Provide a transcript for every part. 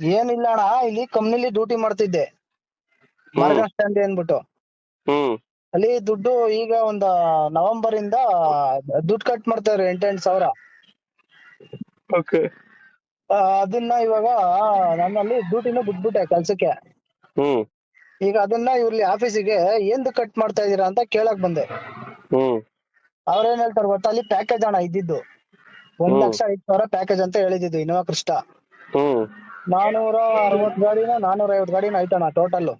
ಏನಿಲ್ಲ ಅಣ್ಣ ಇಲ್ಲಿ ಕಂಪ್ನಿಲಿ ಡ್ಯೂಟಿ ಮಾಡ್ತಿದ್ದೆ. ಮಾರ್ಗನ್ ಸ್ಟ್ಯಾಂಡ್ ಅಂದ್ಬಿಟ್ಟು. ಹ್ಮ್. ಅಲ್ಲಿ ದುಡ್ಡು ಈಗ ಒಂದ್ ನವೆಂಬರ್ ಇಂದ ದುಡ್ಡು ಕಟ್ ಮಾಡ್ತಾರೆ ಎಂಟೆಂಟು ಸಾವಿರ. ಓಕೆ ಆ, ಅದನ್ನ ಇವಾಗ ನನ್ನಲ್ಲಿ ಡ್ಯೂಟಿನೂ ಬಿಟ್ಬಿಟ್ಟೆ ಕೆಲ್ಸಕ್ಕೆ. ಹ್ಮ್. ಈಗ ಅದನ್ನ ಇವ್ರಲ್ಲಿ ಆಫೀಸಿಗೆ ಏನ್ ಕಟ್ ಮಾಡ್ತಾ ಇದೀರಾ ಅಂತ ಕೇಳಕ್ ಬಂದೆ. ಹ್ಮ್. ಅವ್ರೇನ್ ಹೇಳ್ತಾರೆ ಗೊತ್ತಾ? ಅಲ್ಲಿ ಪ್ಯಾಕೇಜ್ ಅಣ್ಣ ಇದ್ದಿದ್ದು. ಒಂದ್ ಲಕ್ಷ ಐದ್ ಸಾವಿರ ಪ್ಯಾಕೇಜ್ ಅಂತ ಹೇಳಿದಿದ್ದು ಇನೋವಾ ಕೃಷ್ಣ ಹ್ಮ್. ನಾನೂರ ಅರವತ್ ಗಾಡಿನ ನಾನೂರ ಐವತ್ ಗಾಡಿನ ಐತಣ್ಣ ಟೋಟಲ್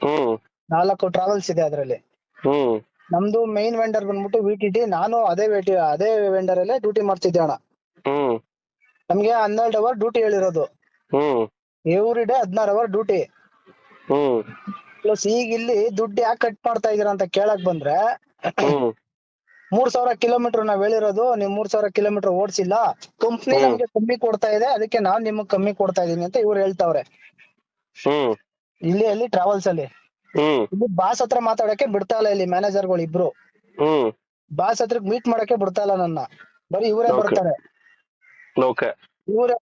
ಹ್ಮ್. ನಾಲ್ಕು ಟ್ರಾವೆಲ್ಸ್ ಇದೆ ಅದ್ರಲ್ಲಿ. ಹ್ಮ್. ನಮ್ದು ಮೈನ್ ವೆಂಡರ್ ಬಂದ್ಬಿಟ್ಟು ವಿ ಟಿ ಟಿ ನಾನು ಅದೇ ವೇಟಿ ಅದೇ ವೆಂಡರ್ ಅಲ್ಲೇ ಡ್ಯೂಟಿ ಮಾಡ್ತಿದ್ದೆ ಅಣ್ಣ. ಹ್ಮ್. ನಮ್ಗೆ ಹನ್ನೆರಡು ಅವರ್ ಡ್ಯೂಟಿ ಹೇಳಿರೋದು. ಹ್ಮ್. ಎವ್ರಿ ಡೇ ಹದಿನಾರು ಅವರ್ ಡ್ಯೂಟಿ ಹ್ಮ್. ಪ್ಲಸ್ ಈಗ ಇಲ್ಲಿ ದುಡ್ಡು ಯಾಕೆ ಕಟ್ ಮಾಡ್ತಾ ಇದೀರಾ ಅಂತ ಕೇಳಕ್ ಬಂದ್ರೆ ಹ್ಮ್. ಮೂರ್ ಸಾವಿರ ಕಿಲೋಮೀಟರ್ ನಾವ್ ಹೇಳಿರೋದು ನೀವ್ ಮೂರ್ ಸಾವಿರ ಕಿಲೋಮೀಟರ್ ಓಡಿಸಿಲ್ಲ. ಕಂಪ್ನಿ. ನಮ್ಗೆ ಕಮ್ಮಿ ಕೊಡ್ತಾ ಇದೆ ಅದಕ್ಕೆ ನಾನ್ ನಿಮಗ್ ಕಮ್ಮಿ ಕೊಡ್ತಾ ಇದೀನಿ ಅಂತ ಇವ್ರು ಹೇಳ್ತಾವ್ರೆ. ಇಲ್ಲಿ ಅಲ್ಲಿ ಟ್ರಾವೆಲ್ಸ್ ಅಲ್ಲಿ. ಇಲ್ಲಿ ಬಾಸ್ ಹತ್ರ ಮಾತಾಡಕ್ಕೆ ಬಿಡ್ತಾ ಇಲ್ಲ ಇಲ್ಲಿ ಮ್ಯಾನೇಜರ್ಗಳು ಇಬ್ರು. ಹ್ಮ್. ಬಾಸ್ ಹತ್ರ ಮೀಟ್ ಮಾಡಕ್ಕೆ ಬಿಡ್ತಾ ಇಲ್ಲ ನನ್ನ. ಬರೀ ಇವರೇ ಬರ್ತಾರೆ. ಇವರೇ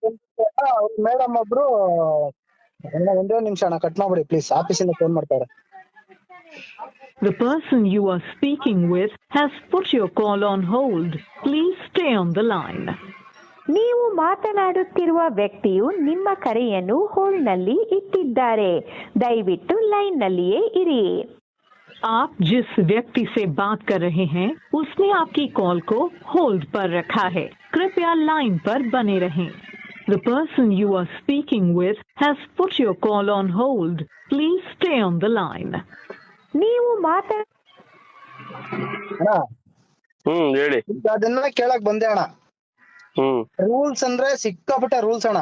ಮೇಡಮ್ ಒಬ್ರು ಒಂದ್ ನಿಮಿಷ ಅಣ್ಣ ಕಟ್ ಮಾಡ್ಬಿಡಿ ಪ್ಲೀಸ್ ಆಫೀಸಿಂದ ಫೋನ್ ಮಾಡ್ತಾರೆ The person you are speaking with has put your call on hold. Please stay on the line. ನೀವು ಮಾತನಾಡುತ್ತಿರುವ ವ್ಯಕ್ತಿಯು ನಿಮ್ಮ ಕರೆಯನ್ನು ಹೋಲ್ಡ್ನಲ್ಲಿ ಇಟ್ಟಿದ್ದಾರೆ ದಯವಿಟ್ಟು ಲೈನ್ನಲ್ಲಿಯೇ ಇರಿ आप जिस व्यक्ति से बात कर रहे हैं उसने आपकी कॉल को होल्ड पर रखा है कृपया लाइन पर बने रहें The person you are speaking with has put your call on hold. Please stay on the line. ನೀವು ಮಾತಾಡಿ ಅಣ್ಣ. ಹ್ಮ್ ಹೇಳಿ. ಈಗ ಅದನ್ನ ಕೇಳಕ್ ಬಂದೆ ಅಣ್ಣ. ಹ್ಮ್. ರೂಲ್ಸ್ ಅಂದ್ರೆ ಸಿಕ್ಕಾಪಟ್ಟೆ ರೂಲ್ಸ್ ಅಣ್ಣ.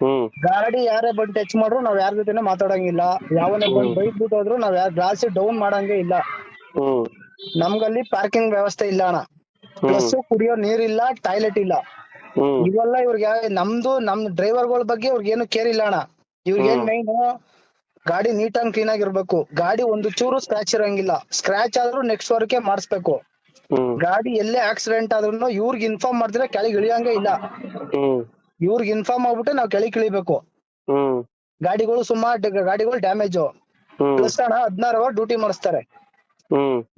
ಹ್ಮ್. ಗಾಡಿ ಯಾರೇ ಬಂದು ಟಚ್ ಮಾಡ್ರು ನಾವ್ ಯಾರ ಜೊತೆನೆ ಮಾತಾಡಂಗಿಲ್ಲ. ಯಾವನೇ ಬಂದು ಬೈಕ್ ಹೋದ್ರು ನಾವ್ ಯಾರ ಗ್ಲಾಸ್ ಡೌನ್ ಮಾಡಂಗೆ ಇಲ್ಲ. ಹ್ಮ್. ನಮ್ಗಲ್ಲಿ ಪಾರ್ಕಿಂಗ್ ವ್ಯವಸ್ಥೆ ಇಲ್ಲ ಅಣ್ಣ. ಪ್ಲಸ್ ಕುಡಿಯೋ ನೀರಿಲ್ಲ ಟಾಯ್ಲೆಟ್ ಇಲ್ಲ. ಹ್ಮ್. ಇವೆಲ್ಲ ಇವ್ರಿಗೆ ನಮ್ದು ನಮ್ ಡ್ರೈವರ್ಗಳ ಬಗ್ಗೆ ಇವ್ರಿಗೆ ಏನು ಕೇರ್ ಇಲ್ಲ ಅಣ್ಣ. ಇವ್ರಿಗೆ ಏನ್ ಮೈನ್ ಗಾಡಿ ನೀಟ್ ಅಂಡ್ ಕ್ಲೀನ್ ಆಗಿರ್ಬೇಕು. ಗಾಡಿ ಒಂದು ಚೂರು ಸ್ಕ್ರಾಚ್ ಇರಂಗಿಲ್ಲ. ಸ್ಕ್ರಾಚ್ ಆದ್ರೂ ನೆಕ್ಸ್ಟ್ ವರ್ಕೆ ಮಾಡಿಸ್ಬೇಕು. ಗಾಡಿ ಎಲ್ಲೇ ಆಕ್ಸಿಡೆಂಟ್ ಆದ್ರೂ ಇವ್ರಿಗೆ ಇನ್ಫಾರ್ಮ್ ಮಾಡಿದ್ರೆ ಕೆಳಗೆ ಇಳಿಯಂಗೆ ಇಲ್ಲ. ಇವ್ರಿಗೆ ಇನ್ಫಾರ್ಮ್ ಆಗ್ಬಿಟ್ಟು ನಾವ್ ಕೆಳಗೆ ಇಳಿಬೇಕು. ಗಾಡಿಗಳು ಸುಮಾರು ಗಾಡಿಗಳು ಡ್ಯಾಮೇಜ್ ಪ್ಲಸ್ ಅಣ್ಣ ಹದಿನಾರು ಅವರ್ ಡ್ಯೂಟಿ ಮಾಡಿಸ್ತಾರೆ.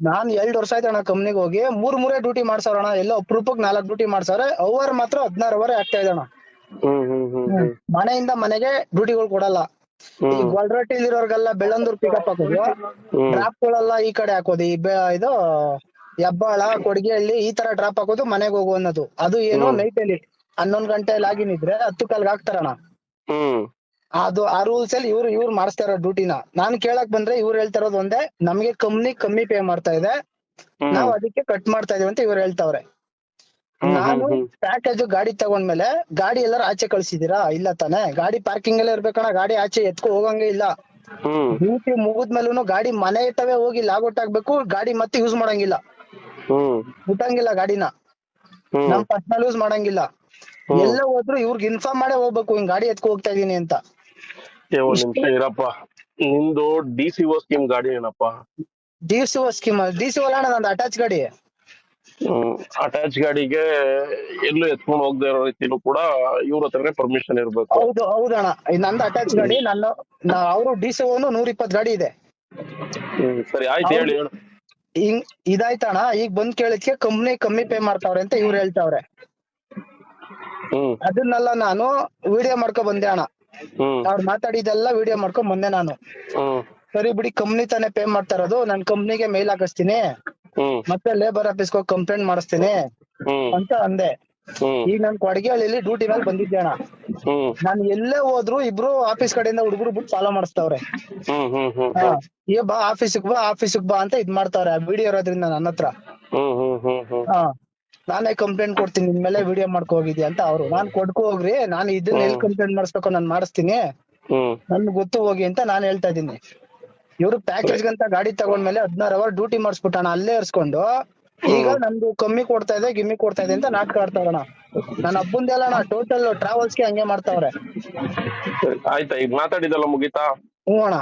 ನಾನ್ ಎರಡ್ ವರ್ಷ ಆಯ್ತು ಅಣ್ಣ ಕಂಪ್ನಿಗೆ ಹೋಗಿ. ಮೂರ್ ಮೂರೇ ಡ್ಯೂಟಿ ಮಾಡ್ಸವ್ರ ಅಣ್ಣ. ಎಲ್ಲ ಅಪ್ರೂಪಕ್ ನಾಲ್ಕು ಡ್ಯೂಟಿ ಮಾಡ್ಸವ್ರೆ. ಅವರ್ ಮಾತ್ರ ಹದಿನಾರು ಅವರ್ ಆಗ್ತಾ ಇದೆ ಅಣ್ಣ. ಮನೆಯಿಂದ ಮನೆಗೆ ಡ್ಯೂಟಿಗಳು ಕೊಡಲ್ಲ. ಈ ಗೊಲ್ರಟ್ಟಿ ಇರೋರ್ಗೆಲ್ಲ ಬೆಳ್ಳಂದೂರ್ ಪಿಕಪ್ ಹಾಕೋದು. ಡ್ರಾಪ್ ಗಳೆಲ್ಲ ಈ ಕಡೆ ಹಾಕೋದು. ಈ ಬೆ- ಇದು ಹೆಬ್ಬಾಳ ಕೊಡಗಿಹಳ್ಳಿ ಈ ತರ ಡ್ರಾಪ್ ಹಾಕೋದು ಮನೆಗೆ ಹೋಗು ಅನ್ನೋದು. ಅದು ಏನು ನೈಟ್ ಅಲ್ಲಿ ಹನ್ನೊಂದ್ ಗಂಟೆ ಲಾಗಿನ್ ಇದ್ರೆ ಹತ್ತು ಕಾಲ್ಗೆ ಹಾಕ್ತಾರಣ. ಹ್ಮ್. ಅದು ಆ ರೂಲ್ಸ್ ಅಲ್ಲಿ ಇವ್ರು ಇವ್ರು ಮಾಡಿಸ್ತಾ ಇರೋ ಡ್ಯೂಟಿನ ನಾನ್ ಕೇಳಕ್ ಬಂದ್ರೆ ಇವ್ರು ಹೇಳ್ತಾ ಇರೋದು ಒಂದೇ ನಮ್ಗೆ ಕಂಪ್ನಿ ಕಮ್ಮಿ ಪೇ ಮಾಡ್ತಾ ಇದೆ. ನಾವ್ ಅದಕ್ಕೆ ಕಟ್ ಮಾಡ್ತಾ ಇದೀವಿ ಅಂತ ಇವ್ರು ಹೇಳ್ತಾವ್ರೆ. ನಾನು ಪ್ಯಾಕೇಜ್ ಗಾಡಿ ತಗೊಂಡ್ಮೇಲೆ ಗಾಡಿ ಎಲ್ಲಾರು ಆಚೆ ಕಳ್ಸಿದೀರಾ ಇಲ್ಲ ತಾನೆ? ಗಾಡಿ ಪಾರ್ಕಿಂಗ್ ಅಲ್ಲೇ ಇರ್ಬೇಕಣ್ಣ ಗಾಡಿ ಆಚೆ ಎತ್ಕೊ ಹೋಗಂಗೆ ಇಲ್ಲ. ಡ್ಯೂಟಿ ಮುಗಿದ್ಮೇಲೂ ಗಾಡಿ ಮನೆ ಇರ್ತವೆ ಹೋಗಿ ಲಾಗೌಟ್ ಆಗ್ಬೇಕು ಗಾಡಿ ಮತ್ತೆ ಯೂಸ್ ಮಾಡಂಗಿಲ್ಲ. ಬಿಟ್ಟಂಗಿಲ್ಲ ಮುಟ್ಟಂಗಿಲ್ಲ ಗಾಡಿನ. ನಮ್ ಪರ್ಸನಲ್ ಯೂಸ್ ಮಾಡಂಗಿಲ್ಲ. ಎಲ್ಲ ಹೋದ್ರು ಇವ್ರಿಗೆ ಇನ್ಫಾರ್ಮ್ ಮಾಡೇ ಹೋಗ್ಬೇಕು ಹಿಂಗ್ ಗಾಡಿ ಎತ್ಕೊ ಹೋಗ್ತಾ ಇದೀನಿ ಅಂತ. ಇರಪ್ಪ. ನಿಂದು ಡಿ ಸಿ ಓ ಸ್ಕೀಮ್ ಗಾಡಿ ಏನಪ್ಪ? D C scheme D C ಅಣ್ಣ ನಂದು ಅಟ್ಯಾಚ್ ಗಾಡಿ. ಅಟ್ಯಾಚ್ ಗಾಡಿಗೆ ಎಲ್ಲೂ ಎತ್ಕೊಂಡು ಹೋಗದೆ ಇರೋ ರೀತಿಲೂ ಕೂಡ ಇವ್ರ ಹತ್ರನೇ ಪರ್ಮಿಷನ್ ಇರ್ಬೇಕು. ಹೌದು ಹೌದಣ್ಣ ಅಣ್ಣ. ನಂದು ಅಟ್ಯಾಚ್ ಗಾಡಿ ನನ್ನ ಅವರು ಡಿ ಸಿ ಓನು ನೂರ ಇಪ್ಪತ್ ಗಾಡಿ ಇದೆ. ಹ್ಮ್ ಸರಿ ಆಯ್ತು ಹೇಳಿ ಹೇಳು. ಹಿಂಗ್ ಇದಾಯ್ತಣ್ಣ ಈಗ ಬಂದ್ ಕೇಳಿದ್ಕೆ ಕಂಪ್ನಿ ಕಮ್ಮಿ ಪೇ ಮಾಡ್ತಾವ್ರೆ ಅಂತ ಇವ್ರು ಹೇಳ್ತಾವ್ರೆ. ಹ್ಮ್. ಅದನ್ನೆಲ್ಲ ನಾನು ವಿಡಿಯೋ ಮಾಡ್ಕೊ ಬಂದೆ ಅಣ್ಣ. ಹ್ಮ್. ಅವ್ರು ಮಾತಾಡಿದೆಲ್ಲ ವಿಡಿಯೋ ಮಾಡ್ಕೊಂಡ್ ಬಂದೆ ನಾನು. ಹ್ಮ್. ಸರಿ ಬಿಡಿ ಕಂಪ್ನಿ ತಾನೇ ಪೇ ಮಾಡ್ತಾ ಇರೋದು. ನಾನ್ ಕಂಪ್ನಿಗೆ ಮೇಲ್ ಹಾಕಿಸ್ತೀನಿ. ಮತ್ತೆ ಲೇಬರ್ ಆಫೀಸ್ಗೆ ಹೋಗಿ ಕಂಪ್ಲೇಂಟ್ ಮಾಡಿಸ್ತೀನಿ ಅಂತ ಅಂದೆ. ಈಗ ನಾನ್ ಕೊಡಗೇಹಳ್ಳಿಲಿ ಡ್ಯೂಟಿ ಮೇಲೆ ಬಂದಿದ್ದೆ ಅಣ್ಣ. ನಾನು ನಾನ್ ಎಲ್ಲೇ ಹೋದ್ರು ಇಬ್ರು ಆಫೀಸ್ ಕಡೆಯಿಂದ ಹುಡುಗರು ಬಿಟ್ಟು ಫಾಲೋ ಮಾಡಿಸ್ತಾವ್ರೆ. ಏ ಬಾ ಆಫೀಸಿಗೆ ಬಾ ಆಫೀಸಿಗೆ ಬಾ ಅಂತ ಇದ್ ಮಾಡ್ತಾವ್ರೆ ವಿಡಿಯೋ ಇರೋದ್ರಿಂದ ನನ್ನ ಹತ್ರ. ನಾನೇ ಕಂಪ್ಲೇಂಟ್ ಕೊಡ್ತೀನಿ ನಿನ್ ಮೇಲೆ ವಿಡಿಯೋ ಮಾಡ್ಕೊ ಹೋಗಿದ್ಯಾ ಅಂತ ಅವ್ರು. ನಾನ್ ಕೊಡ್ಕೊ ಹೋಗ್ರಿ ನಾನು ಇದನ್ನ ಎಲ್ಲಿ ಕಂಪ್ಲೇಂಟ್ ಮಾಡಿಸ್ಬೇಕು ನಾನ್ ಮಾಡಿಸ್ತೀನಿ. ನನ್ಗೆ ಗೊತ್ತು ಹೋಗಿ ಅಂತ ನಾನ್ ಹೇಳ್ತಾ ಇದೀನಿ ಇವ್ರು ಪ್ಯಾಕೇಜ್ ಅಂತ ಗಾಡಿ ತಗೊಂಡ್ಮೇಲೆ ಹದಿನಾರು ಅವರ್ ಡ್ಯೂಟಿ ಮಾಡಿಸ್ಬಿಟ್ಟಣ ಅಲ್ಲೇ ಇರ್ಸ್ಕೊಂಡು ಈಗ ನಮ್ದು ಕಮ್ಮಿ ಕೊಡ್ತಾ ಇದೆ ಗಿಮ್ಮಿ ಕೊಡ್ತಾ ಇದೆ ಅಂತ ನಾಟಕ ಆಡ್ತಾವಣ ನನ್ನ ಹಬ್ಬಂದೆಲ್ಲ ಅಣ್ಣ ಟೋಟಲ್ ಟ್ರಾವೆಲ್ಸ್ಗೆ ಹಂಗೆ ಮಾಡ್ತಾವ್ರೆ. ಆಯ್ತಾ ಈಗ ಮಾತಾಡಿದಲ್ಲ ಮುಗಿತಾ? ಹ್ಞೂ ಅಣ್ಣ.